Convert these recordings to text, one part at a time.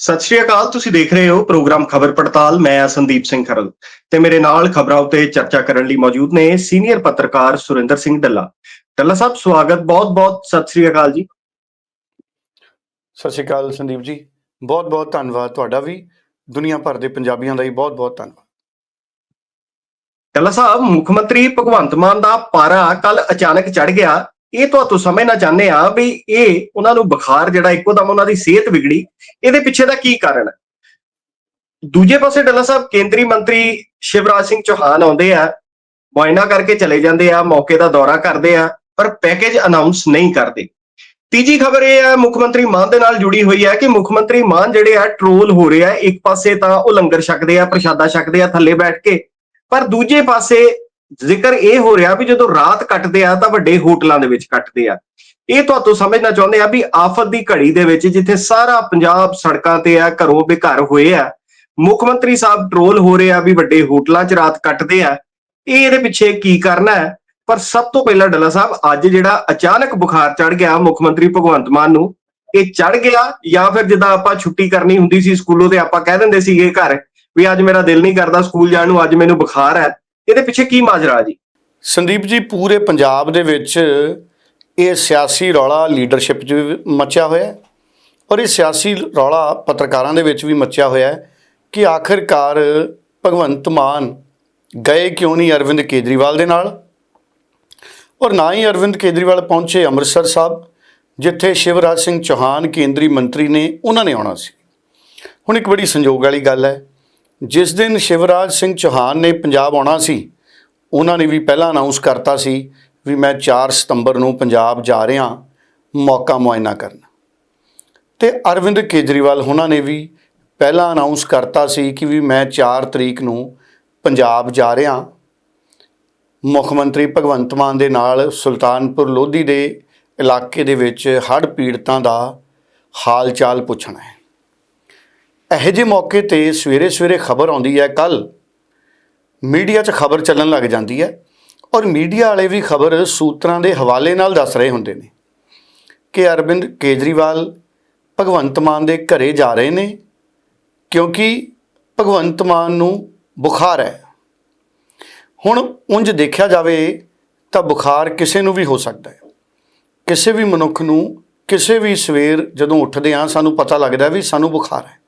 ਸਤਿ ਸ਼੍ਰੀ ਅਕਾਲ ਤੁਸੀਂ ਦੇਖ ਰਹੇ ਹੋ ਪ੍ਰੋਗਰਾਮ ਖਬਰ ਪੜਤਾਲ ਮੈਂ ਹਾਂ ਸੰਦੀਪ ਸਿੰਘ ਖਰਲ ਤੇ ਮੇਰੇ ਨਾਲ ਖਬਰਾਂ ਉਤੇ ਚਰਚਾ ਕਰਨ ਲਈ ਮੌਜੂਦ ਨੇ ਸੀਨੀਅਰ ਪੱਤਰਕਾਰ ਸੁਰਿੰਦਰ ਸਿੰਘ ਡੱਲਾ। ਡੱਲਾ ਸਾਹਿਬ ਸਵਾਗਤ ਬਹੁਤ-ਬਹੁਤ ਸਤਿ ਸ਼੍ਰੀ ਅਕਾਲ ਜੀ। ਸਤਿ ਸ਼੍ਰੀ ਅਕਾਲ ਸੰਦੀਪ ਜੀ ਬਹੁਤ ਬਹੁਤ ਧੰਨਵਾਦ ਤੁਹਾਡਾ ਵੀ ਦੁਨੀਆ ਭਰ ਦੇ ਪੰਜਾਬੀਆਂ ਦਾ ਵੀ ਬਹੁਤ ਬਹੁਤ ਧੰਨਵਾਦ। ਡੱਲਾ ਸਾਹਿਬ ਮੁੱਖ ਮੰਤਰੀ ਭਗਵੰਤ ਮਾਨ ਦਾ ਪਾਰਾ ਕੱਲ ਅਚਾਨਕ ਚੜ ਗਿਆ ਇਹ ਤੁਹਾਨੂੰ ਸਮਝਣਾ ਚਾਹੁੰਦੇ ਆ ਵੀ ਇਹ ਉਹਨਾਂ ਨੂੰ ਬੁਖਾਰ ਜਿਹੜਾ ਇੱਕੋ ਦਮ ਉਹਨਾਂ ਦੀ ਸਿਹਤ ਵਿਗੜੀ, ਇਹਦੇ ਪਿੱਛੇ ਦਾ ਕੀ ਕਾਰਨ ਹੈ? ਦੂਜੇ ਪਾਸੇ ਡੱਲਾ ਸਾਹਿਬ, ਕੇਂਦਰੀ ਮੰਤਰੀ ਸ਼ਿਵਰਾਜ ਸਿੰਘ ਚੌਹਾਨ ਆਉਂਦੇ ਆ, ਮੁਆਇਨਾ ਕਰਕੇ ਚਲੇ ਜਾਂਦੇ ਆ, ਮੌਕੇ ਦਾ ਦੌਰਾ ਕਰਦੇ ਆ, ਪਰ ਪੈਕੇਜ ਅਨਾਉਂਸ ਨਹੀਂ ਕਰਦੇ। ਤੀਜੀ ਖਬਰ ਇਹ ਹੈ, ਮੁੱਖ ਮੰਤਰੀ ਮਾਨ ਦੇ ਨਾਲ ਜੁੜੀ ਹੋਈ ਹੈ ਕਿ ਮੁੱਖ ਮੰਤਰੀ ਮਾਨ ਜਿਹੜੇ ਆ ਟ੍ਰੋਲ ਹੋ ਰਹੇ ਆ, ਇੱਕ ਪਾਸੇ ਤਾਂ ਉਹ ਲੰਗਰ ਛਕਦੇ ਆ, ਪ੍ਰਸ਼ਾਦਾ ਛਕਦੇ ਆ, ਥੱਲੇ ਬੈਠ ਕੇ, ਪਰ ਦੂਜੇ ਪਾਸੇ ਜ਼ਿਕਰ ਇਹ ਹੋ ਰਿਹਾ ਵੀ ਜਦੋਂ ਰਾਤ ਕੱਟਦੇ ਆ ਤਾਂ ਵੱਡੇ ਹੋਟਲਾਂ ਦੇ ਵਿੱਚ ਕੱਟਦੇ ਆ। ਇਹ ਤੁਹਾਨੂੰ ਸਮਝਣਾ ਚਾਹੁੰਦੇ ਆ ਵੀ ਆਫਤ ਦੀ ਘੜੀ ਦੇ ਵਿੱਚ ਜਿੱਥੇ ਸਾਰਾ ਪੰਜਾਬ ਸੜਕਾਂ ਤੇ ਆ, ਘਰੋਂ ਬੇਘਰ ਹੋਏ ਆ, ਮੁੱਖ ਮੰਤਰੀ ਸਾਹਿਬ ਟ੍ਰੋਲ ਹੋ ਰਹੇ ਆ ਵੀ ਵੱਡੇ ਹੋਟਲਾਂ 'ਚ ਰਾਤ ਕੱਟਦੇ ਆ, ਇਹ ਇਹਦੇ ਪਿੱਛੇ ਕੀ ਕਰਨਾ ਹੈ? ਪਰ ਸਭ ਤੋਂ ਪਹਿਲਾਂ ਡੱਲਾ ਸਾਹਿਬ, ਅੱਜ ਜਿਹੜਾ ਅਚਾਨਕ ਬੁਖਾਰ ਚੜ ਗਿਆ ਮੁੱਖ ਮੰਤਰੀ ਭਗਵੰਤ ਮਾਨ ਨੂੰ, ਇਹ ਚੜ ਗਿਆ ਜਾਂ ਫਿਰ ਜਿੱਦਾਂ ਆਪਾਂ ਛੁੱਟੀ ਕਰਨੀ ਹੁੰਦੀ ਸੀ, ਸਕੂਲੋਂ ਤੇ ਆਪਾਂ ਕਹਿ ਦਿੰਦੇ ਸੀਗੇ ਘਰ ਵੀ ਅੱਜ ਮੇਰਾ ਦਿਲ ਨਹੀਂ ਕਰਦਾ ਸਕੂਲ ਜਾਣ ਨੂੰ, ਅੱਜ ਮੈਨੂੰ ਬੁਖਾਰ ਹੈ। ਇਹਦੇ ਪਿੱਛੇ ਕੀ ਮਾਜਰਾ ਜੀ? ਸੰਦੀਪ ਜੀ, ਪੂਰੇ ਪੰਜਾਬ ਦੇ ਵਿੱਚ ਇਹ ਸਿਆਸੀ ਰੌਲਾ ਲੀਡਰਸ਼ਿਪ 'ਚ ਵੀ ਮਚਿਆ ਹੋਇਆ ਹੈ ਔਰ ਇਹ ਸਿਆਸੀ ਰੌਲਾ ਪੱਤਰਕਾਰਾਂ ਦੇ ਵਿੱਚ ਵੀ ਮਚਿਆ ਹੋਇਆ ਹੈ ਕਿ ਆਖਿਰਕਾਰ ਭਗਵੰਤ ਮਾਨ ਗਏ ਕਿਉਂ ਨਹੀਂ ਅਰਵਿੰਦ ਕੇਜਰੀਵਾਲ ਦੇ ਨਾਲ? ਔਰ ਨਾ ਹੀ ਅਰਵਿੰਦ ਕੇਜਰੀਵਾਲ ਪਹੁੰਚੇ ਅੰਮ੍ਰਿਤਸਰ ਸਾਹਿਬ, ਜਿੱਥੇ ਸ਼ਿਵਰਾਜ ਸਿੰਘ ਚੌਹਾਨ ਕੇਂਦਰੀ ਮੰਤਰੀ ਨੇ ਉਹਨਾਂ ਨੇ ਆਉਣਾ ਸੀ। ਹੁਣ ਇੱਕ ਬੜੀ ਸੰਜੋਗ ਵਾਲੀ ਗੱਲ ਹੈ ਜਿਸ ਦਿਨ ਸ਼ਿਵਰਾਜ ਸਿੰਘ ਚੌਹਾਨ ਨੇ ਪੰਜਾਬ ਆਉਣਾ ਸੀ, ਉਹਨਾਂ ਨੇ ਵੀ ਪਹਿਲਾਂ ਅਨਾਉਂਸ ਕਰਤਾ ਸੀ ਵੀ ਮੈਂ 4 ਸਤੰਬਰ ਨੂੰ ਪੰਜਾਬ ਜਾ ਰਿਹਾ, ਮੌਕਾ ਮੁਆਇਨਾ ਕਰਨ। ਤੇ ਅਰਵਿੰਦ ਕੇਜਰੀਵਾਲ ਉਹਨਾਂ ਨੇ ਵੀ ਪਹਿਲਾਂ ਅਨਾਉਂਸ ਕਰਤਾ ਸੀ ਕਿ ਵੀ ਮੈਂ 4 ਤਰੀਕ ਨੂੰ ਪੰਜਾਬ ਜਾ ਰਿਹਾ। ਮੁੱਖ ਮੰਤਰੀ ਭਗਵੰਤ ਮਾਨ ਦੇ ਨਾਲ ਸੁਲਤਾਨਪੁਰ ਲੋਧੀ ਦੇ ਇਲਾਕੇ ਦੇ ਵਿੱਚ ਹੜ੍ਹ ਪੀੜਤਾਂ ਦਾ ਹਾਲ ਚਾਲ ਪੁੱਛਣਾ ਹੈ। ਇਹੋ ਜਿਹੇ ਮੌਕੇ ਤੇ ਸਵੇਰੇ ਸਵੇਰੇ ਖਬਰ ਆਉਂਦੀ ਹੈ ਕੱਲ ਮੀਡੀਆ 'ਚ ਖਬਰ ਚੱਲਣ ਲੱਗ ਜਾਂਦੀ ਹੈ ਔਰ ਮੀਡੀਆ ਵਾਲੇ ਵੀ ਖਬਰ ਸੂਤਰਾਂ ਦੇ ਹਵਾਲੇ ਨਾਲ ਦੱਸ ਰਹੇ ਹੁੰਦੇ ਨੇ ਕਿ ਅਰਵਿੰਦ ਕੇਜਰੀਵਾਲ ਭਗਵੰਤ ਮਾਨ ਦੇ ਘਰੇ ਜਾ ਰਹੇ ਨੇ ਕਿਉਂਕਿ ਭਗਵੰਤ ਮਾਨ ਨੂੰ ਬੁਖਾਰ ਹੈ। ਹੁਣ ਉਂਝ ਦੇਖਿਆ ਜਾਵੇ ਤਾਂ ਬੁਖਾਰ ਕਿਸੇ ਨੂੰ ਵੀ ਹੋ ਸਕਦਾ ਹੈ। ਕਿਸੇ ਵੀ ਮਨੁੱਖ ਨੂੰ ਕਿਸੇ ਵੀ ਸਵੇਰ ਜਦੋਂ ਉੱਠਦੇ ਆ ਸਾਨੂੰ ਪਤਾ ਲੱਗਦਾ ਵੀ ਸਾਨੂੰ ਬੁਖਾਰ ਹੈ।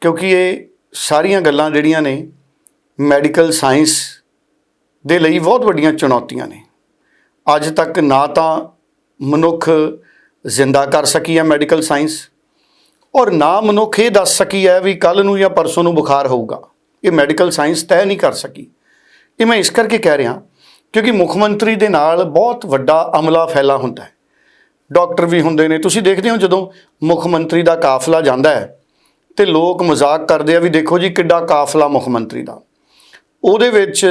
ਕਿਉਂਕਿ ਇਹ ਸਾਰੀਆਂ ਗੱਲਾਂ ਜਿਹੜੀਆਂ ਨੇ ਮੈਡੀਕਲ ਸਾਇੰਸ ਦੇ ਲਈ ਬਹੁਤ ਵੱਡੀਆਂ ਚੁਣੌਤੀਆਂ ਨੇ। ਅੱਜ ਤੱਕ ਨਾ ਤਾਂ ਮਨੁੱਖ ਜ਼ਿੰਦਾ ਕਰ ਸਕੀ ਹੈ ਮੈਡੀਕਲ ਸਾਇੰਸ ਔਰ ਨਾ ਮਨੁੱਖ ਇਹ ਦੱਸ ਸਕੀ ਹੈ ਵੀ ਕੱਲ ਨੂੰ ਜਾਂ ਪਰਸੋਂ ਨੂੰ ਬੁਖਾਰ ਹੋਊਗਾ। ਇਹ ਮੈਡੀਕਲ ਸਾਇੰਸ ਤੈਅ ਨਹੀਂ ਕਰ ਸਕੀ। ਇਹ ਮੈਂ ਇਸ ਕਰਕੇ ਕਹਿ ਰਿਹਾ ਕਿਉਂਕਿ ਮੁੱਖ ਮੰਤਰੀ ਦੇ ਨਾਲ ਬਹੁਤ ਵੱਡਾ ਅਮਲਾ ਫੈਲਾ ਹੁੰਦਾ ਹੈ। ਡਾਕਟਰ ਵੀ ਹੁੰਦੇ ਨੇ। ਤੁਸੀਂ ਦੇਖਦੇ ਹੋ ਜਦੋਂ ਮੁੱਖ ਮੰਤਰੀ ਦਾ ਕਾਫਲਾ ਜਾਂਦਾ ਹੈ ਤੇ ਲੋਕ ਮਜ਼ਾਕ ਕਰਦੇ ਆ ਵੀ ਦੇਖੋ ਜੀ ਕਿੱਡਾ ਕਾਫਲਾ ਮੁੱਖ ਮੰਤਰੀ ਦਾ। ਉਹਦੇ ਵਿੱਚ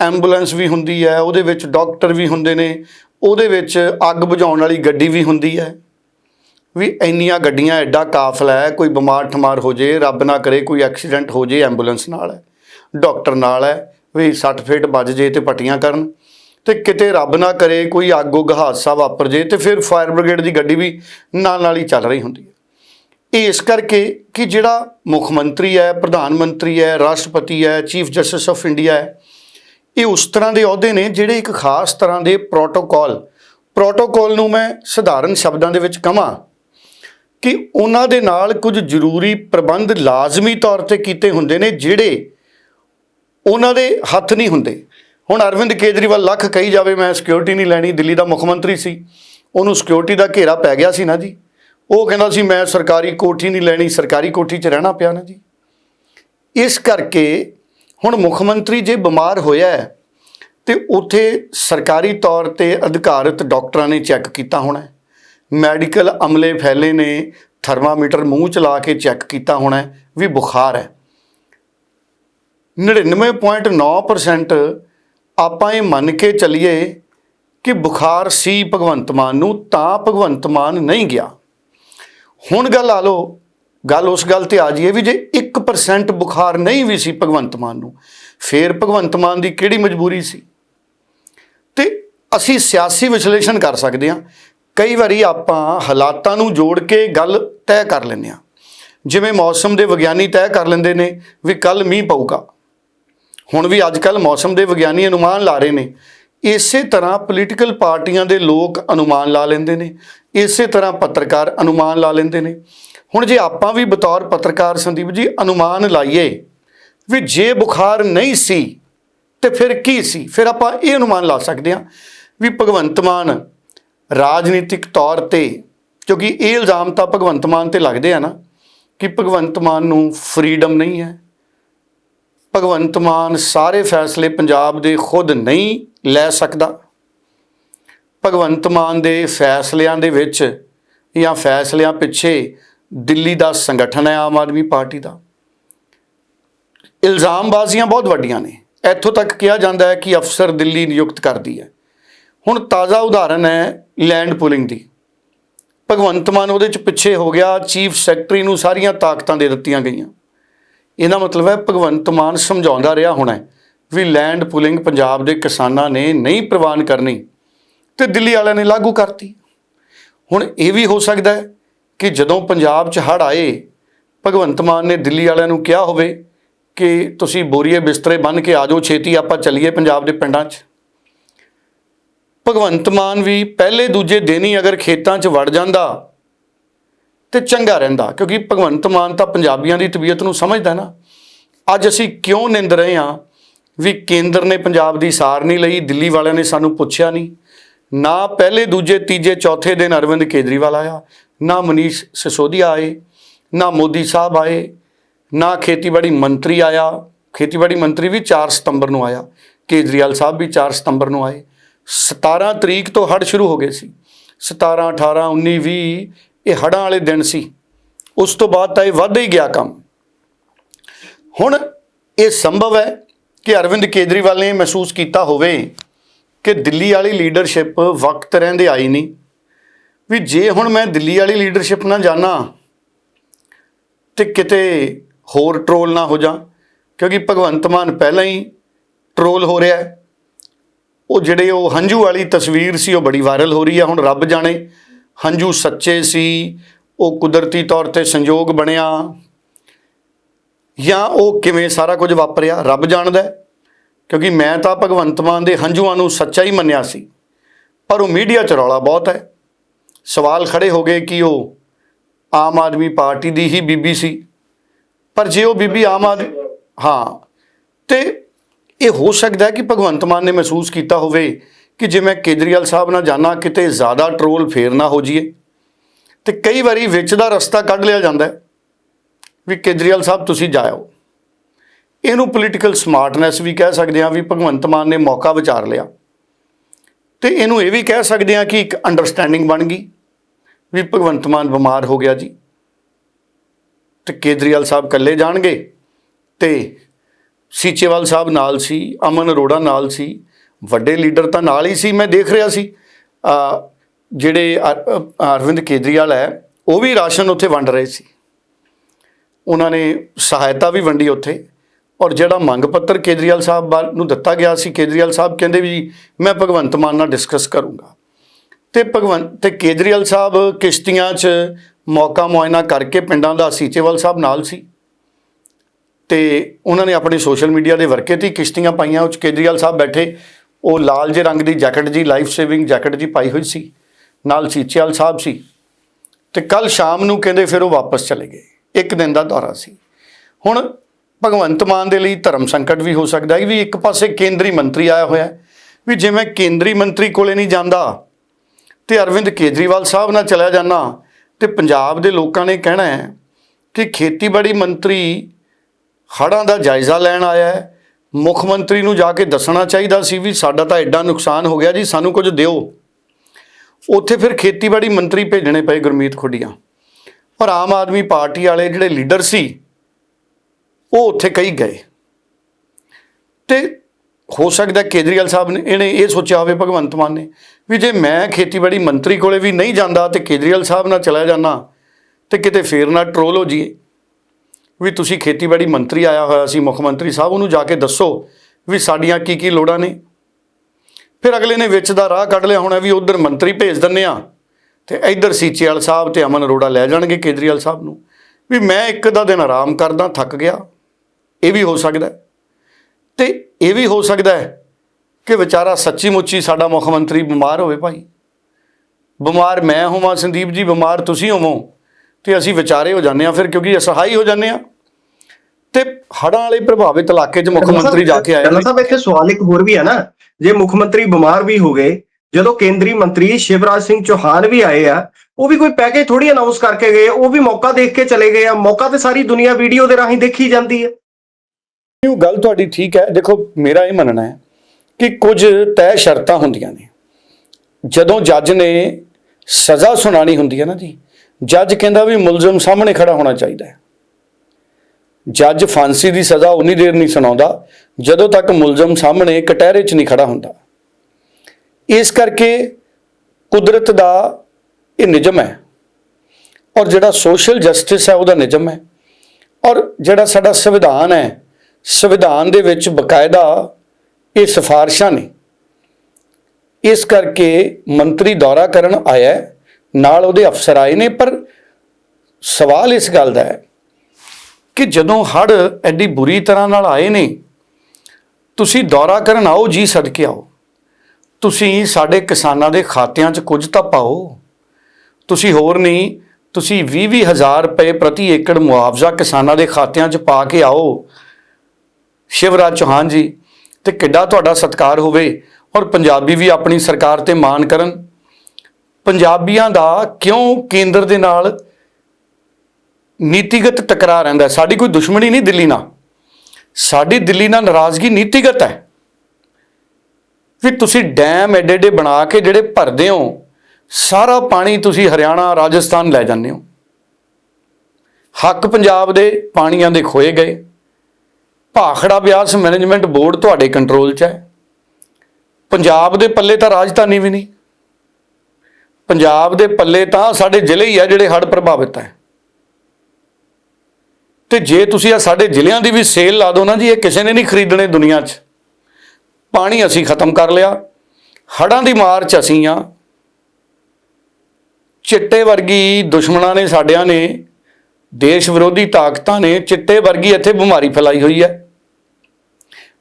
ਐਂਬੂਲੈਂਸ ਵੀ ਹੁੰਦੀ ਹੈ, ਉਹਦੇ ਵਿੱਚ ਡਾਕਟਰ ਵੀ ਹੁੰਦੇ ਨੇ, ਉਹਦੇ ਵਿੱਚ ਅੱਗ ਬੁਝਾਉਣ ਵਾਲੀ ਗੱਡੀ ਵੀ ਹੁੰਦੀ ਹੈ। ਵੀ ਇੰਨੀਆਂ ਗੱਡੀਆਂ, ਐਡਾ ਕਾਫਲਾ ਹੈ, ਕੋਈ ਬਿਮਾਰ ਠਮਾਰ ਹੋ ਜੇ, ਰੱਬ ਨਾ ਕਰੇ ਕੋਈ ਐਕਸੀਡੈਂਟ ਹੋ ਜੇ ਐਂਬੂਲੈਂਸ ਨਾਲ ਹੈ, ਡਾਕਟਰ ਨਾਲ ਹੈ, ਵੀ ਸੱਟ ਫੇਟ ਵੱਜ ਜੇ ਤੇ ਪੱਟੀਆਂ ਕਰਨ। ਤੇ ਕਿਤੇ ਰੱਬ ਨਾ ਕਰੇ ਕੋਈ ਅੱਗ ਉੱਗ ਹਾਦਸਾ ਵਾਪਰ ਜੇ ਤੇ ਫਿਰ ਫਾਇਰ ਬ੍ਰਿਗੇਡ ਦੀ ਗੱਡੀ ਵੀ ਨਾਲ ਨਾਲ ਹੀ ਚੱਲ ਰਹੀ ਹੁੰਦੀ ਹੈ। ਇਸ ਕਰਕੇ ਕਿ ਜਿਹੜਾ ਮੁੱਖ ਮੰਤਰੀ ਹੈ, ਪ੍ਰਧਾਨ ਮੰਤਰੀ ਹੈ, ਰਾਸ਼ਟਰਪਤੀ ਹੈ, ਚੀਫ ਜਸਟਿਸ ਆਫ ਇੰਡੀਆ ਹੈ, ਇਹ ਉਸ ਤਰ੍ਹਾਂ ਦੇ ਅਹੁਦੇ ਨੇ ਜਿਹੜੇ ਇੱਕ ਖਾਸ ਤਰ੍ਹਾਂ ਦੇ ਪ੍ਰੋਟੋਕਾਲ ਪ੍ਰੋਟੋਕਾਲ ਨੂੰ ਮੈਂ ਸਧਾਰਨ ਸ਼ਬਦਾਂ ਦੇ ਵਿੱਚ ਕਹਾਂ ਕਿ ਉਹਨਾਂ ਦੇ ਨਾਲ ਕੁਝ ਜ਼ਰੂਰੀ ਪ੍ਰਬੰਧ ਲਾਜ਼ਮੀ ਤੌਰ ਤੇ ਕੀਤੇ ਹੁੰਦੇ ਨੇ ਜਿਹੜੇ ਉਹਨਾਂ ਦੇ ਹੱਥ ਨਹੀਂ ਹੁੰਦੇ। ਹੁਣ ਅਰਵਿੰਦ ਕੇਜਰੀਵਾਲ ਲੱਖ ਕਹੀ ਜਾਵੇ, ਮੈਂ ਸਿਕਿਉਰਿਟੀ ਨਹੀਂ ਲੈਣੀ, ਦਿੱਲੀ ਦਾ ਮੁੱਖ ਮੰਤਰੀ ਸੀ, ਉਹਨੂੰ ਸਿਕਿਉਰਿਟੀ ਦਾ ਘੇਰਾ ਪੈ ਗਿਆ ਸੀ ਨਾ ਜੀ। ਉਹ ਕਹਿੰਦਾ ਸੀ, ਮੈਂ ਸਰਕਾਰੀ ਕੋਠੀ ਨਹੀਂ ਲੈਣੀ, ਸਰਕਾਰੀ ਕੋਠੀ 'ਚ ਰਹਿਣਾ ਪਿਆ ਨਾ ਜੀ। ਇਸ ਕਰਕੇ ਹੁਣ ਮੁੱਖ ਮੰਤਰੀ ਜੇ ਬਿਮਾਰ ਹੋਇਆ ਹੈ, ਤੇ ਉੱਥੇ ਸਰਕਾਰੀ ਤੌਰ ਤੇ ਅਧਿਕਾਰਤ ਡਾਕਟਰਾਂ ਨੇ ਚੈੱਕ ਕੀਤਾ ਹੋਣਾ ਮੈਡੀਕਲ ਅਮਲੇ ਫੈਲੇ ਨੇ, ਥਰਮਾਮੀਟਰ ਮੂੰਹ ਚ ਲਾ ਕੇ ਚੈੱਕ ਕੀਤਾ ਹੋਣਾ ਵੀ ਬੁਖਾਰ ਹੈ। 99.9% ਆਪਾਂ ਇਹ ਮੰਨ ਕੇ ਚੱਲੀਏ ਕਿ ਬੁਖਾਰ ਸੀ ਭਗਵੰਤ ਮਾਨ ਨੂੰ, ਤਾਂ ਭਗਵੰਤ ਮਾਨ ਨਹੀਂ ਗਿਆ। ਹੁਣ ਗੱਲ ਆ ਲਓ, ਗੱਲ ਉਸ ਗੱਲ ਤੇ ਆ ਜਾਈਏ ਵੀ ਜੇ 1% ਬੁਖਾਰ ਨਹੀਂ ਵੀ ਸੀ ਭਗਵੰਤ ਮਾਨ ਨੂੰ, ਫੇਰ ਭਗਵੰਤ ਮਾਨ ਦੀ ਕਿਹੜੀ ਮਜਬੂਰੀ ਸੀ? ਤੇ ਅਸੀਂ ਸਿਆਸੀ ਵਿਸ਼ਲੇਸ਼ਣ ਕਰ ਸਕਦੇ ਹਾਂ। ਕਈ ਵਾਰੀ ਆਪਾਂ ਹਾਲਾਤਾਂ ਨੂੰ ਜੋੜ ਕੇ ਗੱਲ ਤੈਅ ਕਰ ਲੈਂਦੇ ਹਾਂ। ਜਿਵੇਂ ਮੌਸਮ ਦੇ ਵਿਗਿਆਨੀ ਤੈਅ ਕਰ ਲੈਂਦੇ ਨੇ ਵੀ ਕੱਲ ਮੀਂਹ ਪਊਗਾ। ਹੁਣ ਵੀ ਅੱਜ ਕੱਲ ਮੌਸਮ ਦੇ ਵਿਗਿਆਨੀ ਅਨੁਮਾਨ ਲਾ ਰਹੇ ਨੇ ਇਸੇ ਤਰ੍ਹਾਂ ਪੋਲੀਟੀਕਲ ਪਾਰਟੀਆਂ ਦੇ ਲੋਕ ਅਨੁਮਾਨ ਲਾ ਲੈਂਦੇ ਨੇ, ਇਸੇ ਤਰ੍ਹਾਂ ਪੱਤਰਕਾਰ ਅਨੁਮਾਨ ਲਾ ਲੈਂਦੇ ਨੇ। ਹੁਣ ਜੇ ਆਪਾਂ ਵੀ ਬਤੌਰ ਪੱਤਰਕਾਰ ਸੰਦੀਪ ਜੀ ਅਨੁਮਾਨ ਲਾਈਏ ਵੀ ਜੇ ਬੁਖਾਰ ਨਹੀਂ ਸੀ ਤੇ ਫਿਰ ਕੀ ਸੀ? ਫਿਰ ਆਪਾਂ ਇਹ ਅਨੁਮਾਨ ਲਾ ਸਕਦੇ ਹਾਂ ਵੀ ਭਗਵੰਤ ਮਾਨ ਰਾਜਨੀਤਿਕ ਤੌਰ ਤੇ, ਕਿਉਂਕਿ ਇਹ ਇਲਜ਼ਾਮ ਤਾਂ ਭਗਵੰਤ ਮਾਨ ਤੇ ਲੱਗਦੇ ਆ ਨਾ ਕਿ ਭਗਵੰਤ ਮਾਨ ਨੂੰ ਫਰੀडम ਨਹੀਂ ਹੈ। ਭਗਵੰਤ ਮਾਨ ਸਾਰੇ ਫੈਸਲੇ ਪੰਜਾਬ ਦੇ ਖੁਦ ਨਹੀਂ ਲੈ ਸਕਦਾ। ਭਗਵੰਤ ਮਾਨ ਦੇ ਫੈਸਲਿਆਂ ਦੇ ਵਿੱਚ ਜਾਂ ਫੈਸਲਿਆਂ ਪਿੱਛੇ ਦਿੱਲੀ ਦਾ ਸੰਗਠਨ ਹੈ, ਆਮ ਆਦਮੀ ਪਾਰਟੀ ਦਾ। ਇਲਜ਼ਾਮਬਾਜ਼ੀਆਂ ਬਹੁਤ ਵੱਡੀਆਂ ਨੇ। ਇੱਥੋਂ ਤੱਕ ਕਿਹਾ ਜਾਂਦਾ ਹੈ ਕਿ ਅਫਸਰ ਦਿੱਲੀ ਨਿਯੁਕਤ ਕਰਦੀ ਹੈ। ਹੁਣ ਤਾਜ਼ਾ ਉਦਾਹਰਨ ਹੈ ਲੈਂਡ ਪੁਲਿੰਗ ਦੀ। ਭਗਵੰਤ ਮਾਨ ਉਹਦੇ ਚ ਪਿੱਛੇ ਹੋ ਗਿਆ, ਚੀਫ ਸੈਕਟਰੀ ਨੂੰ ਸਾਰੀਆਂ ਤਾਕਤਾਂ ਦੇ ਦਿੱਤੀਆਂ ਗਈਆਂ। ਇਹਦਾ ਮਤਲਬ ਹੈ ਭਗਵੰਤ ਮਾਨ ਸਮਝਾਉਂਦਾ ਰਿਹਾ ਹੋਣਾ ਹੈ। ਵੀ ਲੈਂਡ ਪੁਲਿੰਗ ਪੰਜਾਬ ਦੇ ਕਿਸਾਨਾਂ ਨੇ ਨਹੀਂ ਪ੍ਰਵਾਨ ਕਰਨੀ ਤੇ ਦਿੱਲੀ ਵਾਲਿਆਂ ਨੇ ਲਾਗੂ ਕਰਤੀ। ਹੁਣ ਇਹ ਵੀ ਹੋ ਸਕਦਾ ਹੈ ਕਿ ਜਦੋਂ ਪੰਜਾਬ 'ਚ ਹੜ੍ਹ ਆਏ, ਭਗਵੰਤ ਮਾਨ ਨੇ ਦਿੱਲੀ ਵਾਲਿਆਂ ਨੂੰ ਕਿਹਾ ਹੋਵੇ ਕਿ ਤੁਸੀਂ ਬੋਰੀਏ ਬਿਸਤਰੇ ਬੰਨ ਕੇ ਆ ਜਾਓ, ਛੇਤੀ ਆਪਾਂ ਚੱਲੀਏ ਪੰਜਾਬ ਦੇ ਪਿੰਡਾਂ 'ਚ। ਭਗਵੰਤ ਮਾਨ ਵੀ ਪਹਿਲੇ ਦੂਜੇ ਦਿਨ ਹੀ ਅਗਰ ਖੇਤਾਂ 'ਚ ਵੜ ਜਾਂਦਾ ਤੇ ਚੰਗਾ ਰਹਿੰਦਾ, ਕਿਉਂਕਿ ਭਗਵੰਤ ਮਾਨ ਤਾਂ ਪੰਜਾਬੀਆਂ ਦੀ ਤਬੀਅਤ ਨੂੰ ਸਮਝਦਾ ਨਾ। ਅੱਜ ਅਸੀਂ ਕਿਉਂ ਨਿੰਦ ਰਹੇ ਹਾਂ ਵੀ ਕੇਂਦਰ ਨੇ ਪੰਜਾਬ ਦੀ ਸਾਰ ਨਹੀਂ ਲਈ, ਦਿੱਲੀ ਵਾਲਿਆਂ ਨੇ ਸਾਨੂੰ ਪੁੱਛਿਆ ਨਹੀਂ। ਨਾ ਪਹਿਲੇ, ਦੂਜੇ, ਤੀਜੇ, ਚੌਥੇ ਦਿਨ ਅਰਵਿੰਦ ਕੇਜਰੀਵਾਲ ਆਇਆ, ਨਾ ਮਨੀਸ਼ ਸਿਸੋਦੀਆ ਆਏ, ਨਾ ਮੋਦੀ ਸਾਹਿਬ ਆਏ, ਨਾ ਖੇਤੀਬਾੜੀ ਮੰਤਰੀ ਆਇਆ। ਖੇਤੀਬਾੜੀ ਮੰਤਰੀ ਵੀ 4 ਸਤੰਬਰ ਨੂੰ ਆਇਆ। ਕੇਜਰੀਵਾਲ ਸਾਹਿਬ ਵੀ 4 ਸਤੰਬਰ ਨੂੰ ਆਏ। 17 ਤਰੀਕ ਤੋਂ ਹੜ੍ਹ ਸ਼ੁਰੂ ਹੋ ਗਏ ਸੀ। 17 18 19 20 ਇਹ ਹੜ੍ਹਾਂ ਵਾਲੇ ਦਿਨ ਸੀ। ਉਸ ਤੋਂ ਬਾਅਦ ਤਾਂ ਇਹ ਵੱਧ ਹੀ ਗਿਆ ਕੰਮ। ਹੁਣ ਇਹ ਸੰਭਵ ਹੈ ਕਿ ਅਰਵਿੰਦ ਕੇਜਰੀਵਾਲ ਨੇ ਮਹਿਸੂਸ ਕੀਤਾ ਹੋਵੇ ਕਿ ਦਿੱਲੀ ਵਾਲੀ ਲੀਡਰਸ਼ਿਪ ਵਕਤ ਰਹਿੰਦੇ ਆਈ ਨਹੀਂ। ਵੀ ਜੇ ਹੁਣ ਮੈਂ ਦਿੱਲੀ ਵਾਲੀ ਲੀਡਰਸ਼ਿਪ ਨਾਲ ਜਾਣਾ ਤੇ ਕਿਤੇ ਹੋਰ ਟਰੋਲ ਨਾ ਹੋ ਜਾ, ਕਿਉਂਕਿ ਭਗਵੰਤ ਮਾਨ ਪਹਿਲਾਂ ਹੀ ਟਰੋਲ ਹੋ ਰਿਹਾ ਹੈ। ਉਹ ਜਿਹੜੇ ਉਹ ਹੰਝੂ ਵਾਲੀ ਤਸਵੀਰ ਸੀ, ਉਹ ਬੜੀ ਵਾਇਰਲ ਹੋ ਰਹੀ ਹੈ ਹੁਣ ਰੱਬ ਜਾਣੇ ਹੰਝੂ ਸੱਚੇ ਸੀ, ਉਹ ਕੁਦਰਤੀ ਤੌਰ ਤੇ ਸੰਯੋਗ ਬਣਿਆ। ਜਾਂ ਉਹ ਕਿਵੇਂ ਸਾਰਾ ਕੁਝ ਵਾਪਰਿਆ? ਰੱਬ ਜਾਣਦਾ ਕਿਉਂਕਿ ਮੈਂ ਤਾਂ ਭਗਵੰਤ ਮਾਨ ਦੇ ਹੰਝੂਆਂ ਨੂੰ ਸੱਚਾ ਹੀ ਮੰਨਿਆ ਸੀ। ਪਰ ਉਹ ਮੀਡੀਆ 'ਚ ਰੌਲਾ ਬਹੁਤ ਹੈ। ਸਵਾਲ ਖੜੇ ਹੋ ਗਏ ਕਿ ਉਹ ਆਮ ਆਦਮੀ ਪਾਰਟੀ ਦੀ ਹੀ ਬੀਬੀ ਸੀ। ਪਰ ਜੇ ਉਹ ਬੀਬੀ ਆਮ ਆਦਮੀ ਹਾਂ। ਤੇ ਇਹ ਹੋ ਸਕਦਾ ਕਿ ਭਗਵੰਤ ਮਾਨ ਨੇ ਮਹਿਸੂਸ ਕੀਤਾ ਹੋਵੇ ਕਿ ਜੇ ਮੈਂ ਕੇਜਰੀਵਾਲ ਸਾਹਿਬ ਨਾਲ ਜਾਣਾ ਕਿਤੇ ਜ਼ਿਆਦਾ ਟਰੋਲ ਫੇਰ ਨਾ ਹੋ ਜਾਈਏ। ਤੇ ਕਈ ਵਾਰੀ ਵਿੱਚ ਦਾ ਰਸਤਾ ਕੱਢ ਲਿਆ ਜਾਂਦਾ ਹੈ। ਵੀ ਕੇਜਰੀਵਾਲ ਸਾਹਿਬ ਤੁਸੀਂ ਜਾਇਓ। ਇਹਨੂੰ ਪੋਲੀਟੀਕਲ ਸਮਾਰਟਨੈਸ ਵੀ ਕਹਿ ਸਕਦੇ ਹਾਂ ਵੀ ਭਗਵੰਤ ਮਾਨ ਨੇ ਮੌਕਾ ਵਿਚਾਰ ਲਿਆ। ਤੇ ਇਹਨੂੰ ਇਹ ਵੀ ਕਹਿ ਸਕਦੇ ਹਾਂ ਕਿ ਇੱਕ ਅੰਡਰਸਟੈਂਡਿੰਗ ਬਣ ਗਈ ਵੀ ਭਗਵੰਤ ਮਾਨ ਬਿਮਾਰ ਹੋ ਗਿਆ ਜੀ। ਤੇ ਕੇਜਰੀਵਾਲ ਸਾਹਿਬ ਇਕੱਲੇ ਜਾਣਗੇ ਤੇ ਸੀਚੇਵਾਲ ਸਾਹਿਬ ਨਾਲ ਸੀ, ਅਮਨ ਅਰੋੜਾ ਨਾਲ ਸੀ, ਵੱਡੇ ਲੀਡਰ ਤਾਂ ਨਾਲ ਹੀ ਸੀ, ਮੈਂ ਦੇਖ ਰਿਹਾ ਸੀ। ਜਿਹੜੇ ਅਰਵਿੰਦ ਕੇਜਰੀਵਾਲ ਹੈ, ਉਹ ਵੀ ਰਾਸ਼ਨ ਉੱਥੇ ਵੰਡ ਰਹੇ ਸੀ। ਉਹਨਾਂ ਨੇ ਸਹਾਇਤਾ ਵੀ ਵੰਡੀ ਉੱਥੇ। ਔਰ ਜਿਹੜਾ ਮੰਗ ਪੱਤਰ ਕੇਜਰੀਵਾਲ ਸਾਹਿਬ ਵੱਲ ਨੂੰ ਦਿੱਤਾ ਗਿਆ ਸੀ, ਕੇਜਰੀਵਾਲ ਸਾਹਿਬ ਕਹਿੰਦੇ ਵੀ ਮੈਂ ਭਗਵੰਤ ਮਾਨ ਨਾਲ ਡਿਸਕਸ ਕਰੂੰਗਾ। ਤੇ ਭਗਵੰਤ ਤੇ ਕੇਜਰੀਵਾਲ ਸਾਹਿਬ ਕਿਸ਼ਤੀਆਂ 'ਚ ਮੌਕਾ ਮੁਆਇਨਾ ਕਰਕੇ ਪਿੰਡਾਂ ਦਾ ਸੀਚੇਵਾਲ ਸਾਹਿਬ ਨਾਲ ਸੀ। ਤੇ ਉਹਨਾਂ ਨੇ ਆਪਣੇ ਸੋਸ਼ਲ ਮੀਡੀਆ ਦੇ ਵਰਕੇ ਤੇ ਹੀ ਕਿਸ਼ਤੀਆਂ ਪਾਈਆਂ, ਉਹ 'ਚ ਕੇਜਰੀਵਾਲ ਸਾਹਿਬ ਬੈਠੇ। ਉਹ ਲਾਲ ਜਿਹੇ ਰੰਗ ਦੀ ਜੈਕਟ ਜੀ ਲਾਈਫ ਸੇਵਿੰਗ ਜੈਕਟ ਜੀ ਪਾਈ ਹੋਈ ਸੀ। ਨਾਲ ਸੀਚੇਵਾਲ ਸਾਹਿਬ ਸੀ। ਤੇ ਕੱਲ ਸ਼ਾਮ ਨੂੰ ਕਹਿੰਦੇ ਫਿਰ ਉਹ ਵਾਪਸ ਚਲੇ ਗਏ। ਇੱਕ ਦਿਨ ਦਾ ਦੌਰਾ ਸੀ। ਹੁਣ ਭਗਵੰਤ ਮਾਨ ਦੇ ਲਈ ਧਰਮ ਸੰਕਟ ਵੀ ਹੋ ਸਕਦਾ ਹੈ, ਵੀ ਇੱਕ ਪਾਸੇ ਕੇਂਦਰੀ ਮੰਤਰੀ ਆਇਆ ਹੋਇਆ ਵੀ ਜਿਵੇਂ ਕੇਂਦਰੀ ਮੰਤਰੀ ਕੋਲੇ ਨਹੀਂ ਜਾਂਦਾ ਤੇ ਅਰਵਿੰਦ ਕੇਜਰੀਵਾਲ ਸਾਹਿਬ ਨਾਲ ਚਲਿਆ ਜਾਣਾ ਤੇ ਪੰਜਾਬ ਦੇ ਲੋਕਾਂ ਨੇ ਕਹਿਣਾ ਹੈ ਕਿ ਖੇਤੀਬਾੜੀ ਮੰਤਰੀ ਹੜ੍ਹਾਂ ਦਾ ਜਾਇਜ਼ਾ ਲੈਣ ਆਇਆ ਹੈ, ਮੁੱਖ ਮੰਤਰੀ ਨੂੰ ਜਾ ਕੇ ਦੱਸਣਾ ਚਾਹੀਦਾ ਸੀ ਵੀ ਸਾਡਾ ਤਾਂ ਐਡਾ ਨੁਕਸਾਨ ਹੋ ਗਿਆ ਜੀ, ਸਾਨੂੰ ਕੁਝ ਦਿਓ। ਉੱਥੇ ਫਿਰ ਖੇਤੀਬਾੜੀ ਮੰਤਰੀ ਭੇਜਣੇ ਪਏ ਗੁਰਮੀਤ ਖੁੱਡੀਆਂ। ਔਰ ਆਮ ਆਦਮੀ ਪਾਰਟੀ ਵਾਲੇ ਜਿਹੜੇ ਲੀਡਰ ਸੀ, ਉਹ ਉੱਥੇ ਕਈ ਗਏ। ਤੇ ਹੋ ਸਕਦਾ ਕੇਜਰੀਵਾਲ ਸਾਹਿਬ ਨੇ, ਇਹਨੇ ਇਹ ਸੋਚਿਆ ਹੋਵੇ, ਭਗਵੰਤ ਮਾਨ ਨੇ, ਵੀ ਜੇ ਮੈਂ ਖੇਤੀਬਾੜੀ ਮੰਤਰੀ ਕੋਲੇ ਵੀ ਨਹੀਂ ਜਾਂਦਾ ਤੇ ਕੇਜਰੀਵਾਲ ਸਾਹਿਬ ਨਾਲ ਚਲਾ ਜਾਣਾ ਤੇ ਕਿਤੇ ਫੇਰ ਨਾ ਟਰੋਲ ਹੋ ਜਾਈਏ। ਵੀ ਤੁਸੀਂ ਖੇਤੀਬਾੜੀ ਮੰਤਰੀ ਆਇਆ ਹੋਇਆ ਸੀ, ਮੁੱਖ ਮੰਤਰੀ ਸਾਹਿਬ, ਉਹਨੂੰ ਜਾ ਕੇ ਦੱਸੋ ਵੀ ਸਾਡੀਆਂ ਕੀ ਕੀ ਲੋੜਾਂ ਨੇ। ਫਿਰ ਅਗਲੇ ਨੇ ਵਿੱਚ ਦਾ ਰਾਹ ਕੱਢ ਲਿਆ ਹੋਣਾ ਵੀ ਉਧਰ ਮੰਤਰੀ ਭੇਜ ਦਿੰਨੇ ਆ ਤੇ ਇੱਧਰ ਸੀਚੇਵਾਲ ਸਾਹਿਬ ਤੇ ਅਮਨ ਅਰੋੜਾ ਲੈ ਜਾਣਗੇ ਕੇਜਰੀਵਾਲ ਸਾਹਿਬ ਨੂੰ। ਵੀ ਮੈਂ ਇੱਕ ਦਾ ਦਿਨ ਆਰਾਮ ਕਰਦਾ ਥੱਕ ਗਿਆ। ਇਹ ਵੀ ਹੋ ਸਕਦਾ। ਤੇ ਇਹ ਵੀ ਹੋ ਸਕਦਾ ਹੈ ਕਿ ਵਿਚਾਰਾ ਸੱਚੀ ਮੁੱਚੀ ਸਾਡਾ ਮੁੱਖ ਮੰਤਰੀ ਬਿਮਾਰ ਹੋਵੇ ਭਾਈ। ਬਿਮਾਰ ਮੈਂ ਹੋਵਾਂ ਸੰਦੀਪ ਜੀ ਬਿਮਾਰ ਤੁਸੀਂ ਹੋਵੋ। ਤੇ ਅਸੀਂ ਵਿਚਾਰੇ ਹੋ ਜਾਂਦੇ ਆ ਫਿਰ ਕਿਉਂਕਿ ਅਸਹਾਈ ਹੋ ਜਾਂਦੇ ਆ ਤੇ ਹੜ੍ਹਾਂ ਵਾਲੇ ਪ੍ਰਭਾਵਿਤ ਇਲਾਕੇ 'ਚ ਮੁੱਖ ਮੰਤਰੀ ਜਾ ਕੇ ਆਏ ਨੇ। ਸਾਹਿਬ ਇੱਥੇ ਸਵਾਲ ਇੱਕ ਹੋਰ ਵੀ ਹੈ ਨਾ। ਜੇ ਮੁੱਖ ਮੰਤਰੀ ਬਿਮਾਰ ਵੀ ਹੋ ਗਏ ਜਦੋਂ ਕੇਂਦਰੀ ਮੰਤਰੀ ਸ਼ਿਵਰਾਜ ਸਿੰਘ ਚੌਹਾਨ ਵੀ ਆਏ ਆ, ਉਹ ਵੀ ਕੋਈ ਪੈਕੇਜ ਥੋੜੀ ਅਨਾਉਂਸ ਕਰਕੇ ਗਏ, ਉਹ ਵੀ ਮੌਕਾ ਦੇਖ ਕੇ ਚਲੇ ਗਏ ਆ, ਮੌਕਾ ਤੇ ਸਾਰੀ ਦੁਨੀਆ ਵੀਡੀਓ ਦੇ ਰਾਹੀਂ ਦੇਖੀ ਜਾਂਦੀ ਹੈ ਇਹ ਗੱਲ ਤੁਹਾਡੀ ਠੀਕ ਹੈ, ਦੇਖੋ ਮੇਰਾ ਇਹ ਮੰਨਣਾ ਹੈ ਕਿ ਕੁਝ ਤੈਅ ਸ਼ਰਤਾਂ ਹੁੰਦੀਆਂ ਨੇ। ਜਦੋਂ ਜੱਜ ਨੇ ਸਜ਼ਾ ਸੁਣਾਣੀ ਹੁੰਦੀ ਹੈ ਨਾ ਜੀ, ਜੱਜ ਕਹਿੰਦਾ ਵੀ ਮੁਲਜ਼ਮ ਸਾਹਮਣੇ ਖੜਾ ਹੋਣਾ ਚਾਹੀਦਾ ਹੈ। ਜੱਜ ਫਾਂਸੀ ਦੀ ਸਜ਼ਾ ਉਨੀ ਦੇਰ ਨਹੀਂ ਸੁਣਾਉਂਦਾ, ਜਦੋਂ ਤੱਕ ਮੁਲਜ਼ਮ ਸਾਹਮਣੇ ਕਟਹਿਰੇ 'ਚ ਨਹੀਂ ਖੜਾ ਹੁੰਦਾ। ਇਸ ਕਰਕੇ ਕੁਦਰਤ ਦਾ ਇਹ ਨਿਯਮ ਹੈ। ਔਰ ਜਿਹੜਾ ਸੋਸ਼ਲ ਜਸਟਿਸ ਹੈ, ਉਹਦਾ ਨਿਯਮ ਹੈ। ਔਰ ਜਿਹੜਾ ਸਾਡਾ ਸੰਵਿਧਾਨ ਹੈ, ਸੰਵਿਧਾਨ ਦੇ ਵਿੱਚ ਬਕਾਇਦਾ ਇਹ ਸਿਫਾਰਸ਼ਾਂ ਨੇ। ਇਸ ਕਰਕੇ ਮੰਤਰੀ ਦੌਰਾ ਕਰਨ ਆਇਆ ਨਾਲ ਉਹਦੇ ਅਫਸਰ ਆਏ ਨੇ, ਪਰ ਸਵਾਲ ਇਸ ਗੱਲ ਦਾ ਹੈ ਕਿ ਜਦੋਂ ਹੜ ਐਡੀ ਬੁਰੀ ਤਰ੍ਹਾਂ ਨਾਲ ਆਏ ਨੇ, ਤੁਸੀਂ ਦੌਰਾ ਕਰਨ ਆਓ ਜੀ, ਸਦਕੇ ਆਓ। ਤੁਸੀਂ ਸਾਡੇ ਕਿਸਾਨਾਂ ਦੇ ਖਾਤਿਆਂ 'ਚ ਕੁਝ ਤਾਂ ਪਾਓ। ਤੁਸੀਂ ਹੋਰ ਨਹੀਂ, ਤੁਸੀਂ 20 ਹਜ਼ਾਰ ਰੁਪਏ ਪ੍ਰਤੀ ਏਕੜ ਮੁਆਵਜ਼ਾ ਕਿਸਾਨਾਂ ਦੇ ਖਾਤਿਆਂ 'ਚ ਪਾ ਕੇ ਆਓ। ਸ਼ਿਵਰਾਜ ਚੌਹਾਨ ਜੀ, ਤੇ ਕਿੱਡਾ ਤੁਹਾਡਾ ਸਤਿਕਾਰ ਹੋਵੇ ਔਰ ਪੰਜਾਬੀ ਵੀ ਆਪਣੀ ਸਰਕਾਰ ਤੇ ਮਾਣ ਕਰਨ। ਪੰਜਾਬੀਆਂ ਦਾ ਕਿਉਂ ਕੇਂਦਰ ਦੇ ਨਾਲ ਨੀਤੀਗਤ ਟਕਰਾਅ ਰਹਿੰਦਾ ਸਾਡੀ ਕੋਈ ਦੁਸ਼ਮਣੀ ਨਹੀਂ ਦਿੱਲੀ ਨਾਲ। ਸਾਡੀ ਦਿੱਲੀ ਨਾਲ ਨਾਰਾਜ਼ਗੀ ਨੀਤੀਗਤ ਹੈ। ਵੀ ਤੁਸੀਂ ਡੈਮ ਐਡੇ ਐਡੇ ਬਣਾ ਕੇ ਜਿਹੜੇ ਭਰਦੇ ਹੋ, ਸਾਰਾ ਪਾਣੀ ਤੁਸੀਂ ਹਰਿਆਣਾ, ਰਾਜਸਥਾਨ ਲੈ ਜਾਂਦੇ ਹੋ। ਹੱਕ ਪੰਜਾਬ ਦੇ ਪਾਣੀਆਂ ਦੇ ਖੋਏ ਗਏ। ਭਾਖੜਾ ਬਿਆਸ ਮੈਨੇਜਮੈਂਟ ਬੋਰਡ ਤੁਹਾਡੇ ਕੰਟਰੋਲ 'ਚ ਹੈ। ਪੰਜਾਬ ਦੇ ਪੱਲੇ ਤਾਂ ਰਾਜਧਾਨੀ ਵੀ ਨਹੀਂ। ਪੰਜਾਬ ਦੇ ਪੱਲੇ ਤਾਂ ਸਾਡੇ ਜ਼ਿਲ੍ਹੇ ਹੀ ਆ ਜਿਹੜੇ ਹੜ੍ਹ ਪ੍ਰਭਾਵਿਤ ਹੈ। ਤੇ ਜੇ ਤੁਸੀਂ ਆ ਸਾਡੇ ਜ਼ਿਲ੍ਹਿਆਂ ਦੀ ਵੀ ਸੇਲ ਲਾ ਦਿਓ ਨਾ ਜੀ, ਇਹ ਕਿਸੇ ਨੇ ਨਹੀਂ ਖਰੀਦਣੇ ਦੁਨੀਆ 'ਚ। ਪਾਣੀ ਅਸੀਂ ਖਤਮ ਕਰ ਲਿਆ, ਹੜ੍ਹਾਂ ਦੀ ਮਾਰ 'ਚ ਅਸੀਂ ਆ। ਚਿੱਟੇ ਵਰਗੀ ਦੁਸ਼ਮਣਾਂ ਨੇ ਸਾਡਿਆਂ ਨੇ, ਦੇਸ਼ ਵਿਰੋਧੀ ਤਾਕਤਾਂ ਨੇ ਚਿੱਟੇ ਵਰਗੀ ਇੱਥੇ ਬਿਮਾਰੀ ਫੈਲਾਈ ਹੋਈ ਹੈ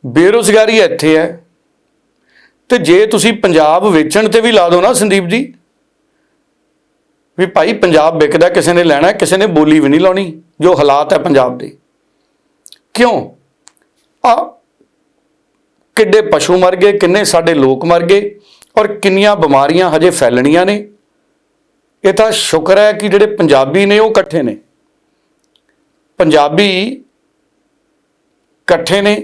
ਬੇਰੁਜ਼ਗਾਰੀ ਇੱਥੇ ਹੈ ਤੇ ਜੇ ਤੁਸੀਂ ਪੰਜਾਬ ਵੇਚਣ ਤੇ ਵੀ ਲਾ ਦਿਓ ਨਾ ਸੰਦੀਪ ਜੀ, ਵੀ ਭਾਈ ਪੰਜਾਬ ਵਿਕਦਾ, ਕਿਸੇ ਨੇ ਲੈਣਾ, ਕਿਸੇ ਨੇ ਬੋਲੀ ਵੀ ਨਹੀਂ ਲਾਉਣੀ, ਜੋ ਹਾਲਾਤ ਹੈ ਪੰਜਾਬ ਦੇ। ਕਿਉਂ? ਆ ਕਿੱਡੇ ਪਸ਼ੂ ਮਰ ਗਏ, ਕਿੰਨੇ ਸਾਡੇ ਲੋਕ ਮਰ ਗਏ ਔਰ ਕਿੰਨੀਆਂ ਬਿਮਾਰੀਆਂ ਹਜੇ ਫੈਲਣੀਆਂ ਨੇ। ਇਹ ਤਾਂ ਸ਼ੁਕਰ ਹੈ ਕਿ ਜਿਹੜੇ ਪੰਜਾਬੀ ਨੇ ਉਹ ਇਕੱਠੇ ਨੇ। ਪੰਜਾਬੀ ਇਕੱਠੇ ਨੇ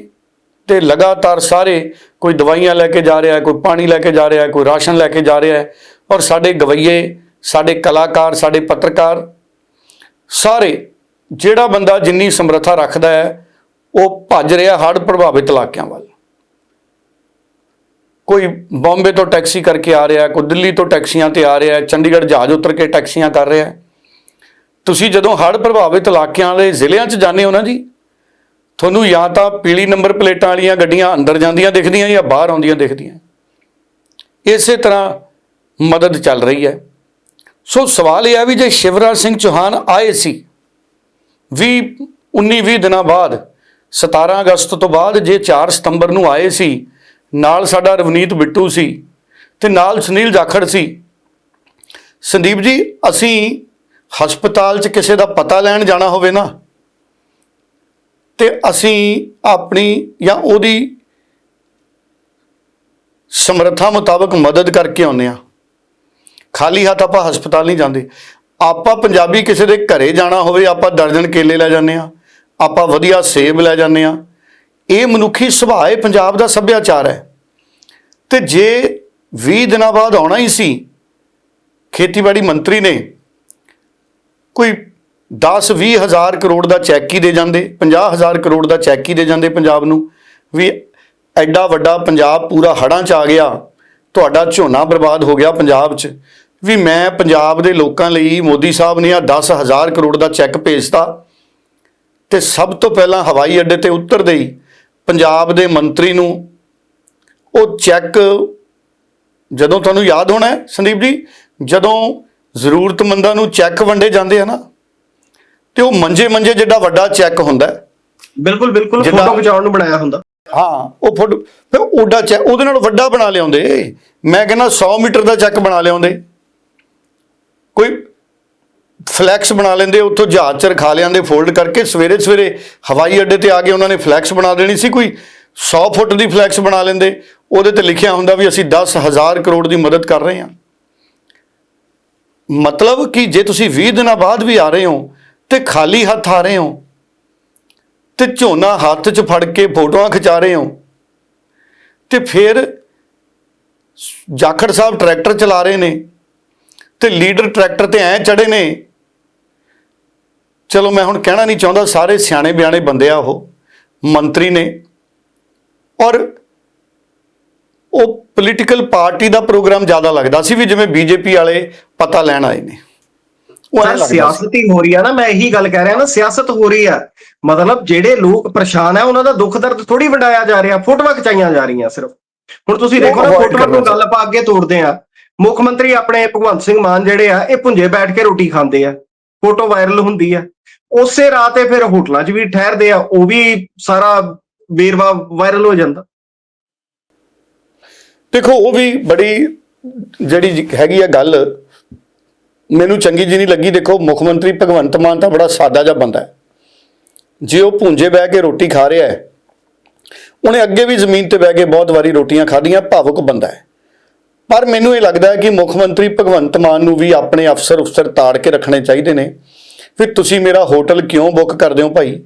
ਤੇ ਲਗਾਤਾਰ ਸਾਰੇ ਕੋਈ ਦਵਾਈਆਂ ਲੈ ਕੇ ਜਾ ਰਿਹਾ, ਕੋਈ ਪਾਣੀ ਲੈ ਕੇ ਜਾ ਰਿਹਾ, ਕੋਈ ਰਾਸ਼ਨ ਲੈ ਕੇ ਜਾ ਰਿਹਾ ਔਰ ਸਾਡੇ ਗਵਈਏ, ਸਾਡੇ ਕਲਾਕਾਰ, ਸਾਡੇ ਪੱਤਰਕਾਰ, ਸਾਰੇ ਜਿਹੜਾ ਬੰਦਾ ਜਿੰਨੀ ਸਮਰੱਥਾ ਰੱਖਦਾ ਹੈ, ਉਹ ਭੱਜ ਰਿਹਾ ਹੜ੍ਹ ਪ੍ਰਭਾਵਿਤ ਇਲਾਕਿਆਂ ਵੱਲ। ਕੋਈ ਬੰਬੇ ਤੋਂ ਟੈਕਸੀ ਕਰਕੇ ਆ ਰਿਹਾ, ਕੋਈ ਦਿੱਲੀ ਤੋਂ ਟੈਕਸੀਆਂ ਤੇ ਆ ਰਿਹਾ, ਚੰਡੀਗੜ੍ਹ ਜਹਾਜ਼ ਉਤਰ ਕੇ ਟੈਕਸੀਆਂ ਕਰ ਰਿਹਾ। ਤੁਸੀਂ ਜਦੋਂ ਹੜ੍ਹ ਪ੍ਰਭਾਵਿਤ ਇਲਾਕਿਆਂ ਵਾਲੇ ਜ਼ਿਲ੍ਹਿਆਂ 'ਚ ਜਾਂਦੇ ਹੋ ਨਾ ਜੀ, ਤੁਹਾਨੂੰ ਜਾਂ ਤਾਂ ਪੀਲੀ ਨੰਬਰ ਪਲੇਟਾਂ ਵਾਲੀਆਂ ਗੱਡੀਆਂ ਅੰਦਰ ਜਾਂਦੀਆਂ ਦਿਖਦੀਆਂ ਜਾਂ ਬਾਹਰ ਆਉਂਦੀਆਂ ਦਿਖਦੀਆਂ। ਇਸੇ ਤਰ੍ਹਾਂ ਮਦਦ ਚੱਲ ਰਹੀ ਹੈ। ਸੋ ਸਵਾਲ ਇਹ ਆ ਵੀ ਜੇ ਸ਼ਿਵਰਾਜ ਸਿੰਘ ਚੌਹਾਨ ਆਏ ਸੀ 20 19 20 ਦਿਨਾਂ ਬਾਅਦ 17 ਅਗਸਤ ਤੋਂ ਬਾਅਦ ਜੇ 4 ਸਤੰਬਰ ਨੂੰ ਆਏ ਸੀ ਨਾਲ ਸਾਡਾ ਰਵਨੀਤ ਬਿੱਟੂ ਸੀ ਤੇ ਨਾਲ ਸੁਨੀਲ ਜਾਖੜ ਸੀ। ਸੰਦੀਪ ਜੀ, ਅਸੀਂ ਹਸਪਤਾਲ 'ਚ ਕਿਸੇ ਦਾ ਪਤਾ ਲੈਣ ਜਾਣਾ ਹੋਵੇ ਨਾ, ਤੇ ਅਸੀਂ ਆਪਣੀ ਜਾਂ ਉਹਦੀ ਸਮਰੱਥਾ ਮੁਤਾਬਕ ਮਦਦ ਕਰਕੇ ਆਉਂਦੇ ਆ ਖਾਲੀ ਹੱਥ ਆਪਾਂ ਹਸਪਤਾਲ ਨਹੀਂ ਜਾਂਦੇ। ਆਪਾਂ ਪੰਜਾਬੀ ਕਿਸੇ ਦੇ ਘਰੇ ਜਾਣਾ ਹੋਵੇ, ਆਪਾਂ ਦਰਜਨ ਕੇਲੇ ਲੈ ਜਾਂਦੇ ਆ ਆਪਾਂ ਵਧੀਆ ਸੇਬ ਲੈ ਜਾਂਦੇ ਆ ਇਹ ਮਨੁੱਖੀ ਸੁਭਾਅ ਹੈ ਪੰਜਾਬ ਦਾ ਸੱਭਿਆਚਾਰ ਹੈ। ਤੇ ਜੇ 20 ਦਿਨਾਂ ਬਾਅਦ ਆਉਣਾ ਹੀ ਸੀ, ਖੇਤੀਬਾੜੀ ਮੰਤਰੀ ਨੇ ਕੋਈ 10 20 ਹਜ਼ਾਰ ਕਰੋੜ ਦਾ ਚੈੱਕ ਹੀ ਦੇ ਜਾਂਦੇ 50 ਹਜ਼ਾਰ ਕਰੋੜ ਦਾ ਚੈੱਕ ਹੀ ਦੇ ਜਾਂਦੇ ਪੰਜਾਬ ਨੂੰ, ਵੀ ਐਡਾ ਵੱਡਾ ਪੰਜਾਬ ਪੂਰਾ ਹੜਾਂ ਚ ਆ ਗਿਆ, ਤੁਹਾਡਾ ਝੋਨਾ ਬਰਬਾਦ ਹੋ ਗਿਆ ਪੰਜਾਬ 'ਚ, ਵੀ ਮੈਂ ਪੰਜਾਬ ਦੇ ਲੋਕਾਂ ਲਈ ਮੋਦੀ ਸਾਹਿਬ ਨੇ ਆ 10 ਹਜ਼ਾਰ ਕਰੋੜ ਦਾ ਚੈੱਕ ਭੇਜਤਾ, ਤੇ ਸਭ ਤੋਂ ਪਹਿਲਾਂ ਹਵਾਈ ਅੱਡੇ ਤੇ ਉਤਰਦੇ ਹੀ ਪੰਜਾਬ ਦੇ ਮੰਤਰੀ ਨੂੰ ਉਹ ਚੈੱਕ ਜਦੋਂ ਤੁਹਾਨੂੰ ਯਾਦ ਹੋਣਾ ਹੈ ਸੰਦੀਪ ਜੀ ਜਦੋਂ ਜ਼ਰੂਰਤਮੰਦਾਂ ਨੂੰ ਚੈੱਕ ਵੰਡੇ ਜਾਂਦੇ ਆ ਨਾ ਤੇ ਉਹ ਮੰਜੇ ਮੰਜੇ ਜਿੱਡਾ ਵੱਡਾ ਚੈੱਕ ਹੁੰਦਾ। ਬਿਲਕੁਲ ਬਿਲਕੁਲ ਫੋਟੋ ਖਿਚਾਉਣ ਨੂੰ ਬਣਾਇਆ ਹੁੰਦਾ। ਹਾਂ ਉਹ ਫੋਟੋ ਫਿਰ ਉਹਦਾ ਚੈੱਕ ਉਹਦੇ ਨਾਲ ਵੱਡਾ ਬਣਾ ਲਿਆਉਂਦੇ। ਮੈਂ ਕਹਿੰਦਾ 100 ਮੀਟਰ ਦਾ ਚੈੱਕ ਬਣਾ ਲਿਆਉਂਦੇ। ਕੋਈ ਫਲੈਕਸ ਬਣਾ ਲੈਂਦੇ, ਉੱਥੋਂ ਜਹਾਜ਼ ਚ ਰਖਾ ਲਿਆਂਦੇ, ਫੋਲਡ ਕਰਕੇ ਸਵੇਰੇ ਸਵੇਰੇ ਹਵਾਈ ਅੱਡੇ ਤੇ ਆ ਕੇ ਉਹਨਾਂ ਨੇ ਫਲੈਕਸ ਬਣਾ ਦੇਣੀ ਸੀ, ਕੋਈ 100 ਫੁੱਟ ਦੀ ਫਲੈਕਸ ਬਣਾ ਲੈਂਦੇ। ਉਹਦੇ ਤੇ ਲਿਖਿਆ ਹੁੰਦਾ ਵੀ ਅਸੀਂ 10000 ਕਰੋੜ ਦੀ ਮਦਦ ਕਰ ਰਹੇ ਹਾਂ। ਮਤਲਬ ਕਿ ਜੇ ਤੁਸੀਂ 20 ਦਿਨਾਂ ਬਾਅਦ ਵੀ ਆ ਰਹੇ ਹੋ ਤੇ ਖਾਲੀ ਹੱਥ ਆ ਰਹੇ ਹੋ ਤੇ ਝੋਨਾ ਹੱਥ 'ਚ ਫੜ ਕੇ ਫੋਟੋਆਂ ਖਿਚਾ ਰਹੇ ਹੋ ਤੇ ਫਿਰ ਜਾਖੜ ਸਾਹਿਬ ਟਰੈਕਟਰ ਚਲਾ ਰਹੇ ਨੇ ਤੇ ਲੀਡਰ ਟਰੈਕਟਰ ਤੇ ਐ ਚੜੇ ਨੇ ਚਲੋ ਮੈਂ ਹੁਣ ਕਹਿਣਾ ਨਹੀਂ ਚਾਹੁੰਦਾ ਸਾਰੇ ਸਿਆਣੇ ਬਿਆਣੇ ਬੰਦੇ ਆ ਉਹ ਮੰਤਰੀ ਨੇ। ਔਰ ਉਹ ਪੋਲੀਟੀਕਲ ਪਾਰਟੀ ਦਾ ਪ੍ਰੋਗਰਾਮ ਜ਼ਿਆਦਾ ਲੱਗਦਾ ਸੀ ਵੀ ਜਿਵੇਂ ਬੀਜੇਪੀ ਵਾਲੇ ਪਤਾ ਲੈਣ ਆਏ ਨੇ। ਉਹ। ਸਿਆਸਤ ਹੀ ਹੋ ਰਹੀ ਆ ਨਾ ਮੈਂ ਇਹੀ ਗੱਲ ਕਹਿ ਰਿਹਾ ਨਾ ਸਿਆਸਤ ਹੋ ਰਹੀ ਆ। ਮਤਲਬ ਜਿਹੜੇ ਲੋਕ ਪਰੇਸ਼ਾਨ ਆ ਉਹਨਾਂ ਦਾ ਦੁੱਖ ਦਰਦ ਥੋੜੀ ਵੰਡਾਇਆ ਜਾ ਰਿਹਾ ਫੋਟੋਆਂ ਖਿਚਾਈਆਂ ਜਾ ਰਹੀਆਂ ਸਿਰਫ। ਹੁਣ ਤੁਸੀਂ ਦੇਖੋ ਨਾ ਫੋਟੋਆਂ ਨੂੰ ਗੱਲ ਆਪਾਂ ਅੱਗੇ ਤੋੜਦੇ ਆ। ਮੁੱਖ ਮੰਤਰੀ ਆਪਣੇ ਭਗਵੰਤ ਸਿੰਘ ਮਾਨ ਜਿਹੜੇ ਆ ਇਹ ਪੁੰਜੇ ਬੈਠ ਕੇ ਰੋਟੀ ਖਾਂਦੇ ਆ। ਫੋਟੋ ਵਾਇਰਲ ਹੁੰਦੀ ਆ। ਉਸੇ ਰਾਤ ਤੇ ਫਿਰ ਹੋਟਲਾਂ 'ਚ ਵੀ ਠਹਿਰਦੇ ਆ, ਉਹ ਵੀ ਸਾਰਾ ਵੇਰਵਾ ਵਾਇਰਲ ਹੋ ਜਾਂਦਾ। ਦੇਖੋ, ਉਹ ਵੀ ਬੜੀ ਜਿਹੜੀ ਹੈਗੀ ਆ ਗੱਲ, ਮੈਨੂੰ ਚੰਗੀ ਜੀ ਨਹੀਂ ਲੱਗੀ। ਦੇਖੋ, ਮੁੱਖ ਮੰਤਰੀ ਭਗਵੰਤ ਮਾਨ ਤਾਂ ਬੜਾ ਸਾਦਾ ਜਿਹਾ ਬੰਦਾ ਹੈ। ਜੇ ਉਹ ਭੁੰਜੇ ਬਹਿ ਕੇ ਰੋਟੀ ਖਾ ਰਿਹਾ ਹੈ, ਉਹਨੇ ਅੱਗੇ ਵੀ ਜ਼ਮੀਨ ਤੇ ਬਹਿ ਕੇ ਬਹੁਤ ਵਾਰੀ ਰੋਟੀਆਂ ਖਾਧੀਆਂ, ਭਾਵੁਕ ਬੰਦਾ ਹੈ। ਪਰ ਮੈਨੂੰ ਇਹ ਲੱਗਦਾ ਹੈ ਕਿ ਮੁੱਖ ਮੰਤਰੀ ਭਗਵੰਤ ਮਾਨ ਨੂੰ ਵੀ ਆਪਣੇ ਅਫਸਰ ਅਫਸਰ ਤਾੜ ਕੇ ਰੱਖਣੇ ਚਾਹੀਦੇ ਨੇ। ਵੀ ਤੁਸੀਂ ਮੇਰਾ ਹੋਟਲ ਕਿਉਂ ਬੁੱਕ ਕਰਦੇ ਹੋ ਭਾਈ?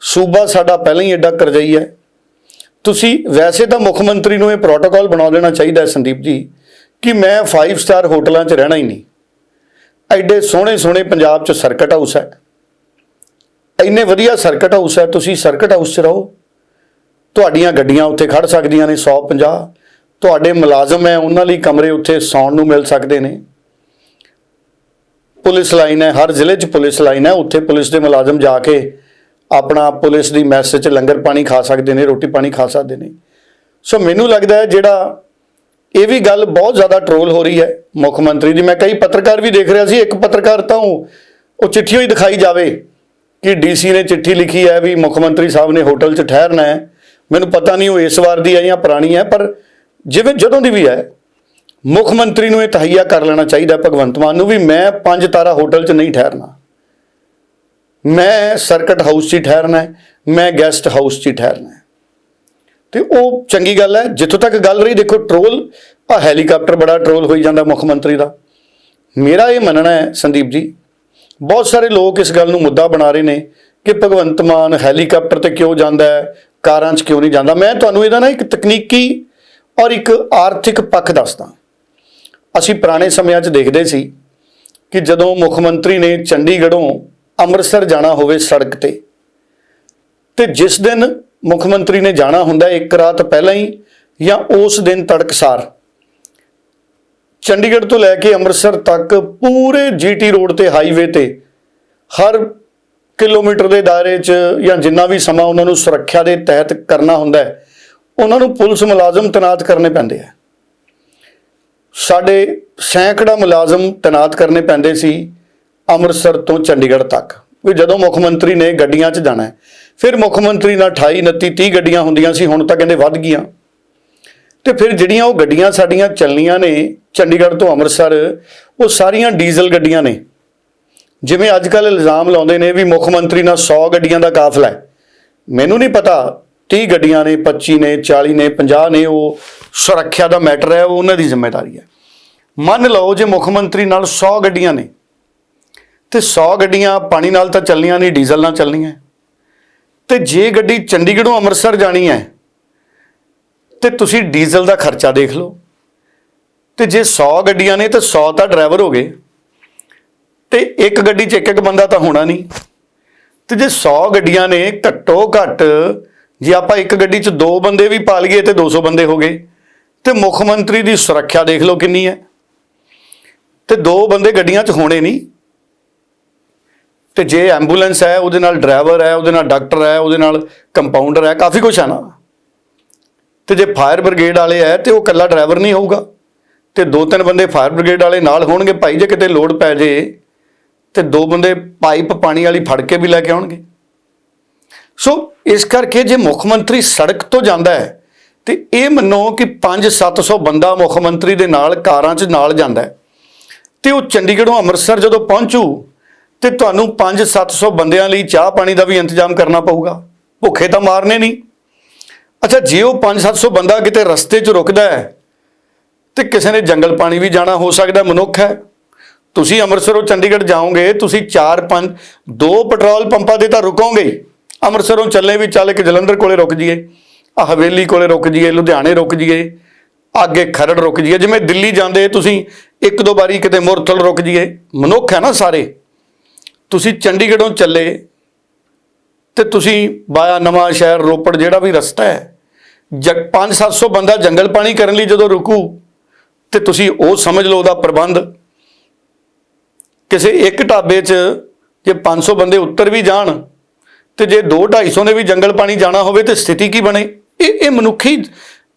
ਸੂਬਾ ਸਾਡਾ ਪਹਿਲਾਂ ਹੀ ਐਡਾ ਕਰਜ਼ਈ ਹੈ। ਤੁਸੀਂ ਵੈਸੇ ਤਾਂ ਮੁੱਖ ਮੰਤਰੀ ਨੂੰ ਇਹ ਪ੍ਰੋਟੋਕਾਲ ਬਣਾ ਦੇਣਾ ਚਾਹੀਦਾ ਹੈ ਸੰਦੀਪ ਜੀ ਕਿ ਮੈਂ 5 ਸਟਾਰ ਹੋਟਲਾਂ 'ਚ ਰਹਿਣਾ ਹੀ ਨਹੀਂ। ਐਡੇ ਸੋਹਣੇ ਸੋਹਣੇ ਪੰਜਾਬ 'ਚ ਸਰਕਟ ਹਾਊਸ ਹੈ। ਇੰਨੇ ਵਧੀਆ ਸਰਕਟ ਹਾਊਸ ਹੈ, ਤੁਸੀਂ ਸਰਕਟ ਹਾਊਸ 'ਚ ਰਹੋ। ਤੁਹਾਡੀਆਂ ਗੱਡੀਆਂ ਉੱਥੇ ਖੜ ਸਕਦੀਆਂ ਨੇ 150 ਤੁਹਾਡੇ ਮੁਲਾਜ਼ਮ ਹੈ, ਉਹਨਾਂ ਲਈ ਕਮਰੇ ਉੱਥੇ ਸੌਣ ਨੂੰ ਮਿਲ ਸਕਦੇ ਨੇ। ਪੁਲਿਸ ਲਾਈਨ ਹੈ, ਹਰ ਜ਼ਿਲ੍ਹੇ 'ਚ ਪੁਲਿਸ ਲਾਈਨ ਹੈ, ਉੱਥੇ ਪੁਲਿਸ ਦੇ ਮੁਲਾਜ਼ਮ ਜਾ ਕੇ ਆਪਣਾ ਪੁਲਿਸ ਦੀ ਮੈਸ 'ਚ ਲੰਗਰ ਪਾਣੀ ਖਾ ਸਕਦੇ ਨੇ, ਰੋਟੀ ਪਾਣੀ ਖਾ ਸਕਦੇ ਨੇ। ਸੋ ਮੈਨੂੰ ਲੱਗਦਾ ਹੈ ਜਿਹੜਾ ਇਹ ਵੀ ਗੱਲ ਬਹੁਤ ਜ਼ਿਆਦਾ ਟਰੋਲ ਹੋ ਰਹੀ ਹੈ, ਮੁੱਖ ਮੰਤਰੀ ਦੀ ਮੈਂ ਕਈ ਪੱਤਰਕਾਰ ਵੀ ਦੇਖ ਰਿਹਾ ਸੀ, ਇੱਕ ਪੱਤਰਕਾਰ ਤਾਂ ਉਹ ਉਹ ਚਿੱਠੀ ਹੋਈ ਦਿਖਾਈ ਜਾਵੇ ਕਿ ਡੀਸੀ ਨੇ ਚਿੱਠੀ ਲਿਖੀ ਹੈ ਵੀ ਮੁੱਖ ਮੰਤਰੀ ਸਾਹਿਬ ਨੇ ਹੋਟਲ 'ਚ ਠਹਿਰਨਾ ਹੈ। ਮੈਨੂੰ ਪਤਾ ਨਹੀਂ ਉਹ ਇਸ ਵਾਰ ਦੀ ਹੈ ਜਾਂ ਪੁਰਾਣੀ ਹੈ, ਪਰ ਜਿਵੇਂ ਜਦੋਂ ਦੀ ਵੀ ਹੈ, ਮੁੱਖ ਮੰਤਰੀ ਨੂੰ ਇਹ ਤਹਈਆ ਕਰ ਲੈਣਾ ਚਾਹੀਦਾ ਭਗਵੰਤ ਮਾਨ ਨੂੰ ਵੀ ਮੈਂ ਪੰਜ ਤਾਰਾ ਹੋਟਲ 'ਚ ਨਹੀਂ ਠਹਿਰਨਾ। ਮੈਂ ਸਰਕਟ ਹਾਊਸ 'ਚ ਹੀ ਠਹਿਰਨਾ ਹੈ, ਮੈਂ ਗੈਸਟ ਹਾਊਸ 'ਚ ਹੀ ਠਹਿਰਨਾ ਹੈ। ਤੇ ਉਹ ਚੰਗੀ ਗੱਲ ਹੈ, ਜਿੱਥੋਂ ਤੱਕ ਗੱਲ ਰਹੀ ਦੇਖੋ ਟਰੋਲ ਆ ਹੈਲੀਕਾਪਟਰ ਬੜਾ ਟਰੋਲ ਹੋਈ ਜਾਂਦਾ ਮੁੱਖ ਮੰਤਰੀ ਦਾ। ਮੇਰਾ ਇਹ ਮੰਨਣਾ ਹੈ ਸੰਦੀਪ ਜੀ, ਬਹੁਤ ਸਾਰੇ ਲੋਕ ਇਸ ਗੱਲ ਨੂੰ ਮੁੱਦਾ ਬਣਾ ਰਹੇ ਨੇ ਕਿ ਭਗਵੰਤ ਮਾਨ ਹੈਲੀਕਾਪਟਰ ਤੇ ਕਿਉਂ ਜਾਂਦਾ ਹੈ, ਕਾਰਾਂ 'ਚ ਕਿਉਂ ਨਹੀਂ ਜਾਂਦਾ। ਮੈਂ ਤੁਹਾਨੂੰ ਇਹਦਾ ਨਾ ਇੱਕ ਤਕਨੀਕੀ ਔਰ ਇੱਕ ਆਰਥਿਕ ਪੱਖ ਦੱਸਦਾ। ਅਸੀਂ ਪੁਰਾਣੇ ਸਮਿਆਂ 'ਚ ਦੇਖਦੇ ਸੀ ਕਿ ਜਦੋਂ ਮੁੱਖ ਮੰਤਰੀ ਨੇ ਚੰਡੀਗੜ੍ਹੋਂ ਅੰਮ੍ਰਿਤਸਰ ਜਾਣਾ ਹੋਵੇ ਸੜਕ ਤੇ ਤੇ ਜਿਸ ਦਿਨ ਮੁੱਖ ਮੰਤਰੀ ਨੇ ਜਾਣਾ ਹੁੰਦਾ ਇੱਕ ਰਾਤ ਪਹਿਲਾਂ ਹੀ ਜਾਂ ਉਸ ਦਿਨ ਤੜਕਸਾਰ ਚੰਡੀਗੜ੍ਹ ਤੋਂ ਲੈ ਕੇ ਅੰਮ੍ਰਿਤਸਰ ਤੱਕ ਪੂਰੇ ਜੀਟੀ ਰੋਡ ਤੇ ਹਾਈਵੇ ਤੇ ਹਰ ਕਿਲੋਮੀਟਰ ਦੇ ਦਾਇਰੇ 'ਚ ਜਾਂ ਜਿੰਨਾ ਵੀ ਸਮਾਂ ਉਹਨਾਂ ਨੂੰ ਸੁਰੱਖਿਆ ਦੇ ਤਹਿਤ ਕਰਨਾ ਹੁੰਦਾ ਹੈ ਉਹਨਾਂ ਨੂੰ ਪੁਲਿਸ ਮੁਲਾਜ਼ਮ ਤੈਨਾਤ ਕਰਨੇ ਪੈਂਦੇ ਆ। ਸਾਡੇ ਸੈਂਕੜਾ ਮੁਲਾਜ਼ਮ ਤੈਨਾਤ ਕਰਨੇ ਪੈਂਦੇ ਸੀ ਅੰਮ੍ਰਿਤਸਰ ਤੋਂ ਚੰਡੀਗੜ੍ਹ ਤੱਕ। ਵੀ ਜਦੋਂ ਮੁੱਖ ਮੰਤਰੀ ਨੇ ਗੱਡੀਆਂ 'ਚ ਜਾਣਾ ਫਿਰ ਮੁੱਖ ਮੰਤਰੀ ਨਾਲ 28 29 30 ਗੱਡੀਆਂ ਹੁੰਦੀਆਂ ਸੀ, ਹੁਣ ਤਾਂ ਕਹਿੰਦੇ ਵੱਧ ਗਈਆਂ। ਤੇ ਫਿਰ ਜਿਹੜੀਆਂ ਉਹ ਗੱਡੀਆਂ ਸਾਡੀਆਂ ਚੱਲਣੀਆਂ ਨੇ ਚੰਡੀਗੜ੍ਹ ਤੋਂ ਅੰਮ੍ਰਿਤਸਰ, ਉਹ ਸਾਰੀਆਂ ਡੀਜ਼ਲ ਗੱਡੀਆਂ ਨੇ। ਜਿਵੇਂ ਅੱਜ ਕੱਲ ਇਲਜ਼ਾਮ ਲਾਉਂਦੇ ਨੇ ਵੀ ਮੁੱਖ ਮੰਤਰੀ ਨਾਲ 100 ਗੱਡੀਆਂ ਦਾ ਕਾਫਲਾ ਹੈ। ਮੈਨੂੰ ਨਹੀਂ ਪਤਾ 30 ਗੱਡੀਆਂ ਨੇ 25 ਨੇ 40 ਨੇ 50 ਨੇ, ਉਹ ਸੁਰੱਖਿਆ ਦਾ ਮੈਟਰ ਹੈ, ਉਹ ਉਹਨਾਂ ਦੀ ਜ਼ਿੰਮੇਵਾਰੀ ਹੈ। ਮੰਨ ਲਓ ਜੇ ਮੁੱਖ ਮੰਤਰੀ ਨਾਲ 100 ਗੱਡੀਆਂ ਨੇ, ਤੇ 100 ਗੱਡੀਆਂ ਪਾਣੀ ਨਾਲ ਤਾਂ ਚੱਲਣੀਆਂ ਨਹੀਂ ਡੀਜ਼ਲ ਨਾਲ ਚੱਲਣੀਆਂ ਤੇ ਜੇ ਗੱਡੀ ਚੰਡੀਗੜ੍ਹੋਂ ਅੰਮ੍ਰਿਤਸਰ ਜਾਣੀ ਹੈ, ਤੇ ਤੁਸੀਂ ਡੀਜ਼ਲ ਦਾ ਖਰਚਾ ਦੇਖ ਲਓ। ਤੇ ਜੇ 100 ਗੱਡੀਆਂ ਨੇ, ਤਾਂ 100 ਤਾਂ ਡਰਾਈਵਰ ਹੋ ਗਏ। ਤੇ ਇੱਕ ਗੱਡੀ 'ਚ ਇੱਕ ਇੱਕ ਬੰਦਾ ਤਾਂ ਹੋਣਾ ਨਹੀਂ। ਤੇ ਜੇ 100 ਗੱਡੀਆਂ ਨੇ ਘੱਟੋ ਘੱਟ ਜੇ ਆਪਾਂ ਇੱਕ ਗੱਡੀ 'ਚ ਦੋ ਬੰਦੇ ਵੀ ਪਾ ਲਈਏ ਤੇ 200 ਬੰਦੇ ਹੋ ਗਏ, ਤੇ ਮੁੱਖ ਮੰਤਰੀ ਦੀ ਸੁਰੱਖਿਆ ਦੇਖ ਲਓ ਕਿੰਨੀ ਹੈ। ਤੇ ਦੋ ਬੰਦੇ ਗੱਡੀਆਂ 'ਚ ਹੋਣੇ ਨਹੀਂ। ਤੇ ਜੇ ਐਂਬੂਲੈਂਸ ਹੈ, ਉਹਦੇ ਨਾਲ ਡਰਾਈਵਰ ਹੈ, ਉਹਦੇ ਨਾਲ ਡਾਕਟਰ ਹੈ, ਉਹਦੇ ਨਾਲ ਕੰਪਾਊਂਡਰ ਹੈ, ਕਾਫੀ ਕੁਝ ਹੈ ਨਾ। ਤੇ ਜੇ ਫਾਇਰ ਬ੍ਰਿਗੇਡ ਵਾਲੇ ਹੈ, ਤੇ ਉਹ ਇਕੱਲਾ ਡਰਾਈਵਰ ਨਹੀਂ ਹੋਊਗਾ। ਤੇ ਦੋ ਤਿੰਨ ਬੰਦੇ ਫਾਇਰ ਬ੍ਰਿਗੇਡ ਵਾਲੇ ਨਾਲ ਹੋਣਗੇ ਭਾਈ, ਜੇ ਕਿਤੇ ਲੋਡ ਪੈ ਜੇ, ਤੇ ਦੋ ਬੰਦੇ ਪਾਈਪ ਪਾਣੀ ਵਾਲੀ ਫੜ ਕੇ ਵੀ ਲੈ ਕੇ ਆਉਣਗੇ। ਸੋ ਇਸ ਕਰਕੇ ਜੇ ਮੁੱਖ ਮੰਤਰੀ ਸੜਕ ਤੋਂ ਜਾਂਦਾ ਹੈ, ਤੇ ਇਹ ਮੰਨੋ ਕਿ 5-700 ਬੰਦਾ ਮੁੱਖ ਮੰਤਰੀ ਦੇ ਨਾਲ ਕਾਰਾਂ 'ਚ ਨਾਲ ਜਾਂਦਾ ਹੈ। ਤੇ ਉਹ ਚੰਡੀਗੜ੍ਹੋਂ ਅੰਮ੍ਰਿਤਸਰ ਜਦੋਂ ਪਹੁੰਚੂ, ਤੇ ਤੁਹਾਨੂੰ 5-700 ਬੰਦਿਆਂ ਲਈ ਚਾਹ ਪਾਣੀ ਦਾ ਵੀ ਇੰਤਜ਼ਾਮ ਕਰਨਾ ਪਊਗਾ। ਭੁੱਖੇ ਤਾਂ ਮਾਰਨੇ ਨਹੀਂ। ਅੱਛਾ, ਜੇ ਉਹ 5-700 ਬੰਦਾ ਕਿਤੇ ਰਸਤੇ 'ਚ ਰੁਕਦਾ ਹੈ, ਤੇ ਕਿਸੇ ਨੇ ਜੰਗਲ ਪਾਣੀ ਵੀ ਜਾਣਾ ਹੋ ਸਕਦਾ ਮਨੁੱਖ ਹੈ। ਤੁਸੀਂ ਅੰਮ੍ਰਿਤਸਰੋਂ ਚੰਡੀਗੜ੍ਹ ਜਾਓਗੇ, ਤੁਸੀਂ 4-5 ਦੋ ਪੈਟਰੋਲ ਪੰਪਾਂ ਦੇ ਤਾਂ ਰੁਕੋਗੇ। ਅੰਮ੍ਰਿਤਸਰੋਂ ਚੱਲੇ ਵੀ ਚੱਲ ਕੇ ਜਲੰਧਰ ਕੋਲੇ ਰੁਕ ਜਾਈਏ ਆ ਹਵੇਲੀ ਕੋਲੇ ਰੁਕ ਜਾਈਏ, ਲੁਧਿਆਣੇ ਰੁਕ ਜੀਏ ਅੱਗੇ ਖਰੜ ਰੁਕ ਜਾਈਏ, ਜਿਵੇਂ ਦਿੱਲੀ ਜਾਂਦੇ ਤੁਸੀਂ ਇੱਕ ਦੋ ਵਾਰੀ ਕਿਤੇ ਮੁਰਥਲ ਰੁਕ ਜੀਏ ਮਨੁੱਖ ਹੈ ਨਾ ਸਾਰੇ। ਤੁਸੀਂ ਚੰਡੀਗੜ੍ਹੋਂ ਚੱਲੇ ਤੇ ਤੁਸੀਂ ਬਾਇਆ ਨਵਾਂ ਸ਼ਹਿਰ ਰੋਪੜ ਜਿਹੜਾ ਵੀ ਰਸਤਾ ਹੈ, ਜਗ 5-700 ਬੰਦਾ ਜੰਗਲ ਪਾਣੀ ਕਰਨ ਲਈ ਜਦੋਂ ਰੁਕੂ, ਤੇ ਤੁਸੀਂ ਉਹ ਸਮਝ ਲਓ ਉਹਦਾ ਪ੍ਰਬੰਧ। ਕਿਸੇ ਇੱਕ ਢਾਬੇ 'ਚ ਜੇ 500 ਬੰਦੇ ਉੱਤਰ ਵੀ ਜਾਣ ਤੇ ਜੇ 2-250 ਨੇ ਵੀ ਜੰਗਲ ਪਾਣੀ ਜਾਣਾ ਹੋਵੇ ਤੇ ਸਥਿਤੀ ਕੀ ਬਣੇ? ਇਹ ਇਹ ਮਨੁੱਖੀ,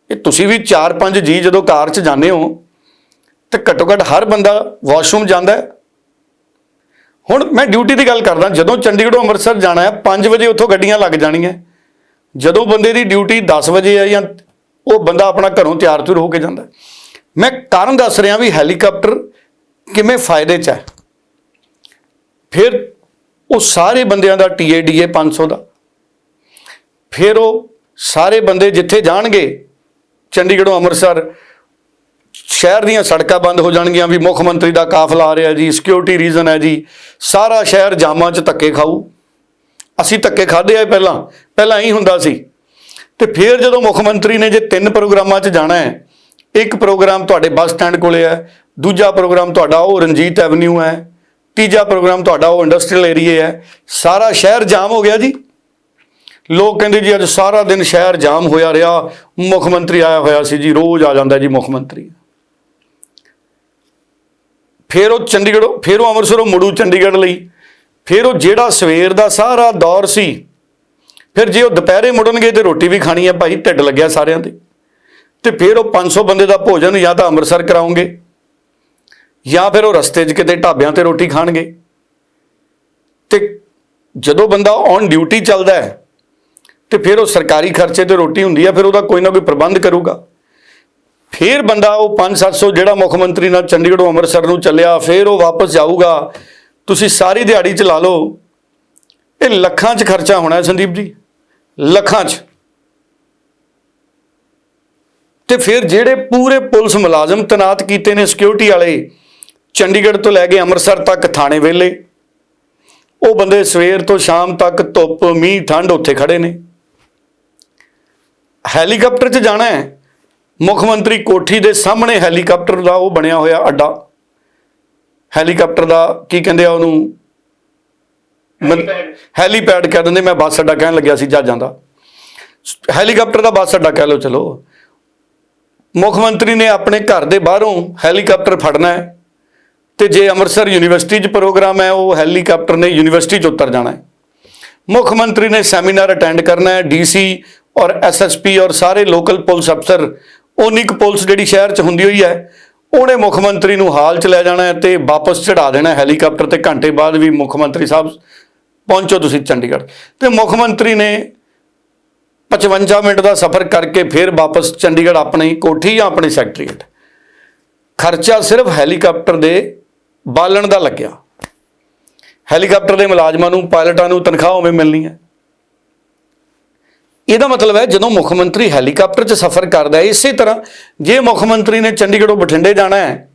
ਇਹ ਤੁਸੀਂ ਵੀ 4-5 ਜੀ ਜਦੋਂ ਕਾਰ 'ਚ ਜਾਂਦੇ ਹੋ, ਤੇ ਘੱਟੋ ਘੱਟ ਹਰ ਬੰਦਾ ਵਾਸ਼ਰੂਮ ਜਾਂਦਾ ਹੈ। ਹੁਣ ਮੈਂ ਡਿਊਟੀ ਦੀ ਗੱਲ ਕਰਦਾ, ਜਦੋਂ ਚੰਡੀਗੜ੍ਹੋਂ ਅੰਮ੍ਰਿਤਸਰ ਜਾਣਾ ਹੈ 5 ਵਜੇ ਉੱਥੋਂ ਗੱਡੀਆਂ ਲੱਗ ਜਾਣੀਆਂ। ਜਦੋਂ ਬੰਦੇ ਦੀ ਡਿਊਟੀ 10 ਵਜੇ ਹੈ ਜਾਂ ਉਹ ਬੰਦਾ ਆਪਣਾ ਘਰੋਂ ਤਿਆਰ ਤੁਰ ਹੋ ਕੇ ਜਾਂਦਾ ਮੈਂ ਕਾਰਨ ਦੱਸ ਰਿਹਾ ਵੀ ਹੈਲੀਕਾਪਟਰ ਕਿਵੇਂ ਫਾਇਦੇ 'ਚ ਹੈ। ਫਿਰ ਉਹ ਸਾਰੇ ਬੰਦਿਆਂ ਦਾ ਟੀਏਡੀਏ 500 ਦਾ। ਫਿਰ ਉਹ ਸਾਰੇ ਬੰਦੇ ਜਿੱਥੇ ਜਾਣਗੇ, ਚੰਡੀਗੜ੍ਹੋਂ ਅੰਮ੍ਰਿਤਸਰ, ਸ਼ਹਿਰ ਦੀਆਂ ਸੜਕਾਂ ਬੰਦ ਹੋ ਜਾਣਗੀਆਂ ਵੀ ਮੁੱਖ ਮੰਤਰੀ ਦਾ ਕਾਫਲਾ ਆ ਰਿਹਾ ਜੀ ਸਿਕਿਉਰਿਟੀ ਰੀਜ਼ਨ ਹੈ ਜੀ, ਸਾਰਾ ਸ਼ਹਿਰ ਜਾਮਾਂ 'ਚ ਧੱਕੇ ਖਾਊ। ਅਸੀਂ ਧੱਕੇ ਖਾਦੇ ਆ ਪਹਿਲਾਂ ਪਹਿਲਾਂ ਹੀ ਹੁੰਦਾ ਸੀ। ਤੇ ਫਿਰ ਜਦੋਂ ਮੁੱਖ ਮੰਤਰੀ ਨੇ ਜੇ ਤਿੰਨ ਪ੍ਰੋਗਰਾਮਾਂ 'ਚ ਜਾਣਾ ਹੈ, ਇੱਕ ਪ੍ਰੋਗਰਾਮ ਤੁਹਾਡੇ ਬੱਸ ਸਟੈਂਡ ਕੋਲੇ ਹੈ, ਦੂਜਾ ਪ੍ਰੋਗਰਾਮ ਤੁਹਾਡਾ ਉਹ ਰਣਜੀਤ ਐਵਨਿਊ ਹੈ ਤੀਜਾ ਪ੍ਰੋਗਰਾਮ ਤੁਹਾਡਾ ਉਹ ਇੰਡਸਟਰੀਅਲ ਏਰੀਆ ਹੈ। ਸਾਰਾ ਸ਼ਹਿਰ ਜਾਮ ਹੋ ਗਿਆ ਜੀ। ਲੋਕ ਕਹਿੰਦੇ ਜੀ ਅੱਜ ਸਾਰਾ ਦਿਨ ਸ਼ਹਿਰ ਜਾਮ ਹੋਇਆ ਰਿਹਾ। ਮੁੱਖ ਮੰਤਰੀ ਆਇਆ ਹੋਇਆ ਸੀ ਜੀ, ਰੋਜ਼ ਆ ਜਾਂਦਾ ਜੀ ਮੁੱਖ ਮੰਤਰੀ। ਫਿਰ ਉਹ ਚੰਡੀਗੜ੍ਹ, ਫਿਰ ਉਹ ਅੰਮ੍ਰਿਤਸਰੋਂ, ਮੁੜੂ ਚੰਡੀਗੜ੍ਹ ਲਈ। ਫਿਰ ਉਹ ਜਿਹੜਾ ਸਵੇਰ ਦਾ ਸਾਰਾ ਦੌਰ ਸੀ, ਫਿਰ ਜੇ ਉਹ ਦੁਪਹਿਰੇ ਮੁੜਨਗੇ ਤੇ ਰੋਟੀ ਵੀ ਖਾਣੀ ਹੈ ਭਾਈ, ਢਿੱਡ ਲੱਗਿਆ ਸਾਰਿਆਂ ਦੇ ਤੇ ਫਿਰ ਉਹ 500 ਬੰਦੇ ਦਾ ਭੋਜਨ ਜਾਂ ਤਾਂ ਅੰਮ੍ਰਿਤਸਰ ਕਰਾਉਂਗੇ। ਜਾਂ ਫਿਰ ਉਹ ਰਸਤੇ 'ਚ ਕਿਤੇ ਢਾਬਿਆਂ ਤੇ ਰੋਟੀ ਖਾਣਗੇ। ਤੇ ਜਦੋਂ ਬੰਦਾ ਔਨ ਡਿਊਟੀ ਚੱਲਦਾ ਹੈ, ਤੇ ਫਿਰ ਉਹ ਸਰਕਾਰੀ ਖਰਚੇ ਤੇ ਰੋਟੀ ਹੁੰਦੀ ਹੈ ਫਿਰ ਉਹਦਾ ਕੋਈ ਨਾ ਕੋਈ ਪ੍ਰਬੰਧ ਕਰੂਗਾ। ਫਿਰ ਬੰਦਾ ਉਹ 5-700 ਜਿਹੜਾ ਮੁੱਖ ਮੰਤਰੀ ਨਾਲ ਚੰਡੀਗੜ੍ਹੋਂ ਅੰਮ੍ਰਿਤਸਰ ਨੂੰ ਚੱਲਿਆ, ਫਿਰ ਉਹ ਵਾਪਸ ਜਾਊਗਾ। ਤੁਸੀਂ ਸਾਰੀ ਦਿਹਾੜੀ ਚ ਲਾ ਲਓ, ਇਹ ਲੱਖਾਂ 'ਚ ਖਰਚਾ ਹੋਣਾ ਹੈ ਸੰਦੀਪ ਜੀ। ਲੱਖਾਂ 'ਚ। ਤੇ ਫਿਰ ਜਿਹੜੇ ਪੂਰੇ ਪੁਲਿਸ ਮੁਲਾਜ਼ਮ ਤਨਾਤ ਕੀਤੇ ਨੇ ਸਿਕਿਉਰਿਟੀ ਵਾਲੇ ਚੰਡੀਗੜ੍ਹ ਤੋਂ ਲੈ ਕੇ ਅੰਮ੍ਰਿਤਸਰ ਤੱਕ ਥਾਣੇ ਵੇਲੇ ਉਹ ਬੰਦੇ ਸਵੇਰ ਤੋਂ ਸ਼ਾਮ ਤੱਕ ਧੁੱਪ, ਮੀਂਹ, ਠੰਡ ਉੱਥੇ ਖੜੇ ਨੇ। ਹੈਲੀਕਾਪਟਰ 'ਚ ਜਾਣਾ ਹੈ। ਮੁੱਖ ਮੰਤਰੀ ਕੋਠੀ ਦੇ ਸਾਹਮਣੇ ਹੈਲੀਕਾਪਟਰ ਦਾ ਉਹ ਬਣਿਆ ਹੋਇਆ ਅੱਡਾ। ਹੈਲੀਕਾਪਟਰ ਦਾ ਕੀ ਕਹਿੰਦੇ ਆ ਉਹਨੂੰ? ਮਨ- ਹੈਲੀਪੈਡ ਕਹਿ ਦਿੰਦੇ, ਮੈਂ ਬੱਸ ਅੱਡਾ ਕਹਿਣ ਲੱਗਿਆ ਸੀ ਜਹਾਜ਼ਾਂ ਦਾ। ਹੈਲੀਕਾਪਟਰ ਦਾ ਬੱਸ ਅੱਡਾ ਕਹਿ ਲਓ, ਚਲੋ। ਮੁੱਖ ਮੰਤਰੀ ਨੇ ਆਪਣੇ ਘਰ ਦੇ ਬਾਹਰੋਂ ਹੈਲੀਕਾਪਟਰ ਫੜਨਾ ਹੈ। ਤੇ ਜੇ ਅੰਮ੍ਰਿਤਸਰ ਯੂਨੀਵਰਸਿਟੀ 'ਚ ਪ੍ਰੋਗਰਾਮ ਹੈ, ਉਹ ਹੈਲੀਕਾਪਟਰ ਨੇ ਯੂਨੀਵਰਸਿਟੀ 'ਚ ਉਤਰ ਜਾਣਾ ਹੈ। ਮੁੱਖ ਮੰਤਰੀ ਨੇ ਸੈਮੀਨਾਰ ਅਟੈਂਡ ਕਰਨਾ ਹੈ, ਡੀਸੀ ਔਰ ਐਸਐਸਪੀ ਔਰ ਸਾਰੇ ਲੋਕਲ ਪੁਲਿਸ ਅਫਸਰ ਉਨੀ ਕੁ ਪੁਲਿਸ ਜਿਹੜੀ ਸ਼ਹਿਰ 'ਚ ਹੁੰਦੀ ਹੋਈ ਹੈ, ਉਹਨੇ ਮੁੱਖ ਮੰਤਰੀ ਨੂੰ ਹਾਲ 'ਚ ਲੈ ਜਾਣਾ ਹੈ ਤੇ ਵਾਪਸ ਚੜਾ ਦੇਣਾ ਹੈਲੀਕਾਪਟਰ ਤੇ। ਘੰਟੇ ਬਾਅਦ ਵੀ ਮੁੱਖ ਮੰਤਰੀ ਸਾਹਿਬ ਪਹੁੰਚੋ ਤੁਸੀਂ ਚੰਡੀਗੜ੍ਹ। ਤੇ ਮੁੱਖ ਮੰਤਰੀ ਨੇ 55 ਮਿੰਟ ਦਾ ਸਫ਼ਰ ਕਰਕੇ ਫਿਰ ਵਾਪਸ ਚੰਡੀਗੜ੍ਹ ਆਪਣੀ ਕੋਠੀ ਜਾਂ ਆਪਣੇ ਸੈਕਟਰੀਏਟ। ਖਰਚਾ ਸਿਰਫ ਹੈਲੀਕਾਪਟਰ ਦੇ ਬਾਲਣ ਦਾ ਲੱਗਿਆ। ਹੈਲੀਕਾਪਟਰ ਦੇ ਮੁਲਾਜ਼ਮਾਂ ਨੂੰ, ਪਾਇਲਟਾਂ ਨੂੰ ਤਨਖਾਹ ਉਵੇਂ ਮਿਲਣੀ ਹੈ। ਇਹਦਾ ਮਤਲਬ ਹੈ, ਜਦੋਂ ਮੁੱਖ ਮੰਤਰੀ ਹੈਲੀਕਾਪਟਰ 'ਚ ਸਫ਼ਰ ਕਰਦਾ ਹੈ, ਇਸੇ ਤਰ੍ਹਾਂ ਜੇ ਮੁੱਖ ਮੰਤਰੀ ਨੇ ਚੰਡੀਗੜ੍ਹੋਂ ਬਠਿੰਡੇ ਜਾਣਾ ਹੈ,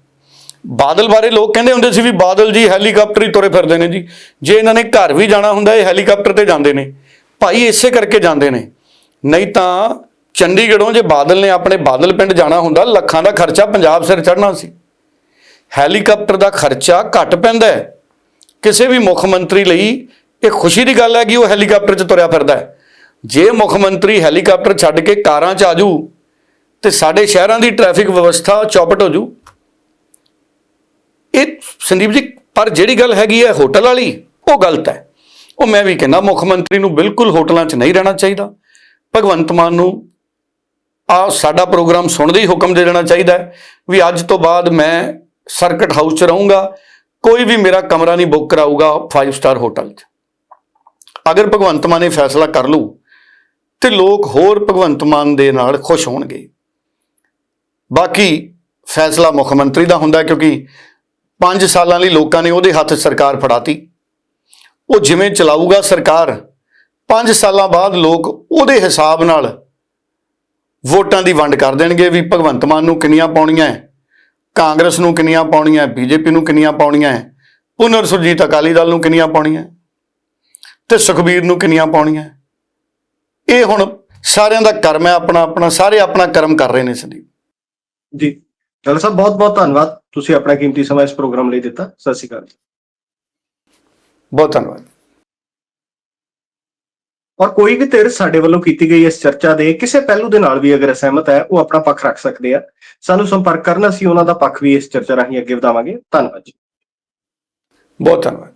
ਬਾਦਲ ਬਾਰੇ ਲੋਕ ਕਹਿੰਦੇ ਹੁੰਦੇ ਸੀ ਵੀ ਬਾਦਲ ਜੀ ਹੈਲੀਕਾਪਟਰ ਹੀ ਤੁਰੇ ਫਿਰਦੇ ਨੇ ਜੀ। ਜੇ ਇਹਨਾਂ ਨੇ ਘਰ ਵੀ ਜਾਣਾ ਹੁੰਦਾ, ਇਹ ਹੈਲੀਕਾਪਟਰ ਤੇ ਜਾਂਦੇ ਨੇ। ਭਾਈ ਇਸੇ ਕਰਕੇ ਜਾਂਦੇ ਨੇ। ਨਹੀਂ ਤਾਂ ਚੰਡੀਗੜ੍ਹੋਂ ਜੇ ਬਾਦਲ ਨੇ ਆਪਣੇ ਬਾਦਲ ਪਿੰਡ ਜਾਣਾ ਹੁੰਦਾ, ਲੱਖਾਂ ਦਾ ਖਰਚਾ ਪੰਜਾਬ ਸਿਰ ਚੜਨਾ ਸੀ। ਹੈਲੀਕਾਪਟਰ ਦਾ ਖਰਚਾ ਘੱਟ ਪੈਂਦਾ ਹੈ। ਕਿਸੇ ਵੀ ਮੁੱਖ ਮੰਤਰੀ ਲਈ ਇਹ ਖੁਸ਼ੀ ਦੀ ਗੱਲ ਹੈ ਕਿ ਉਹ ਹੈਲੀਕਾਪਟਰ 'ਚ ਤੁਰਿਆ ਫਿਰਦਾ ਹੈ। ਜੇ ਮੁੱਖ ਮੰਤਰੀ ਹੈਲੀਕਾਪਟਰ ਛੱਡ ਕੇ ਕਾਰਾਂ 'ਚ ਆਜੂ ਤੇ ਸਾਡੇ ਸ਼ਹਿਰਾਂ ਦੀ ਟ੍ਰੈਫਿਕ ਵਿਵਸਥਾ ਚੌਪਟ ਹੋ ਜੂ। ਇਹ ਸੰਦੀਪ ਜੀ, ਪਰ ਜਿਹੜੀ ਗੱਲ ਹੈਗੀ ਹੈ ਹੋਟਲ ਵਾਲੀ, ਉਹ ਗਲਤ ਹੈ। ਉਹ ਮੈਂ ਵੀ ਕਹਿੰਦਾ, ਮੁੱਖ ਮੰਤਰੀ ਨੂੰ ਬਿਲਕੁਲ ਹੋਟਲਾਂ 'ਚ ਨਹੀਂ ਰਹਿਣਾ ਚਾਹੀਦਾ। ਭਗਵੰਤ ਮਾਨ ਨੂੰ ਆ ਸਾਡਾ ਪ੍ਰੋਗਰਾਮ ਸੁਣਦੇ ਹੀ ਹੁਕਮ ਦੇ ਦੇਣਾ ਚਾਹੀਦਾ ਵੀ ਅੱਜ ਤੋਂ ਬਾਅਦ ਮੈਂ ਸਰਕਟ ਹਾਊਸ 'ਚ ਰਹੂੰਗਾ, ਕੋਈ ਵੀ ਮੇਰਾ ਕਮਰਾ ਨਹੀਂ ਬੁੱਕ ਕਰਾਊਗਾ 5 ਸਟਾਰ ਹੋਟਲ 'ਚ। ਅਗਰ ਭਗਵੰਤ ਮਾਨ ਇਹ ਫੈਸਲਾ ਕਰ ਲੂ ਤੇ ਲੋਕ ਹੋਰ ਭਗਵੰਤ ਮਾਨ ਦੇ ਨਾਲ ਖੁਸ਼ ਹੋਣਗੇ। ਬਾਕੀ ਫੈਸਲਾ ਮੁੱਖ ਮੰਤਰੀ ਦਾ ਹੁੰਦਾ ਕਿਉਂਕਿ 5 ਸਾਲਾਂ ਲਈ ਲੋਕਾਂ ਨੇ ਉਹਦੇ ਹੱਥ ਸਰਕਾਰ ਫੜਾਤੀ। ਉਹ ਜਿਵੇਂ ਚਲਾਊਗਾ ਸਰਕਾਰ 5 ਸਾਲਾਂ ਬਾਅਦ ਲੋਕ ਉਹਦੇ ਹਿਸਾਬ ਨਾਲ ਵੋਟਾਂ ਦੀ ਵੰਡ ਕਰ ਦੇਣਗੇ ਵੀ ਭਗਵੰਤ ਮਾਨ ਨੂੰ ਕਿੰਨੀਆਂ ਪਾਉਣੀਆਂ ਹੈ। ਕਾਂਗਰਸ ਨੂੰ ਕਿੰਨੀਆਂ ਪਾਉਣੀਆਂ ਬੀਜੇਪੀ ਨੂੰ ਕਿੰਨੀਆਂ ਪਾਉਣੀਆਂ ਹੈ ਪੁਨਰ ਸੁਰਜੀਤ ਅਕਾਲੀ ਦਲ ਨੂੰ ਕਿੰਨੀਆਂ ਪਾਉਣੀਆਂ ਤੇ ਸੁਖਬੀਰ ਨੂੰ ਕਿੰਨੀਆਂ ਪਾਉਣੀਆਂ। ਇਹ ਹੁਣ ਸਾਰਿਆਂ ਦਾ ਕਰਮ ਹੈ ਆਪਣਾ ਆਪਣਾ ਸਾਰੇ ਆਪਣਾ ਕਰਮ ਕਰ ਰਹੇ ਨੇ ਸੰਦੀਪ। ਜੀ। ਡਾਕਟਰ ਸਾਹਿਬ ਬਹੁਤ ਬਹੁਤ ਧੰਨਵਾਦ। ਤੁਸੀਂ ਆਪਣਾ ਕੀਮਤੀ ਸਮਾਂ ਇਸ ਪ੍ਰੋਗਰਾਮ ਲਈ ਦਿੱਤਾ। ਸਤਿ ਸ਼੍ਰੀ ਅਕਾਲ ਬਹੁਤ ਧੰਨਵਾਦ। ਔਰ ਕੋਈ ਵੀ ਧਿਰ ਸਾਡੇ ਵੱਲੋਂ ਕੀਤੀ ਗਈ ਇਸ ਚਰਚਾ ਦੇ ਕਿਸੇ ਪਹਿਲੂ ਦੇ ਨਾਲ ਵੀ ਅਗਰ ਅਸਹਿਮਤ ਹੈ, ਉਹ ਆਪਣਾ ਪੱਖ ਰੱਖ ਸਕਦੇ ਆ। ਸਾਨੂੰ ਸੰਪਰਕ ਕਰਨ ਅਸੀਂ ਉਹਨਾਂ ਦਾ ਪੱਖ ਵੀ ਇਸ ਚਰਚਾ ਰਾਹੀਂ ਅੱਗੇ ਵਧਾਵਾਂਗੇ। ਧੰਨਵਾਦ ਜੀ। ਬਹੁਤ ਧੰਨਵਾਦ।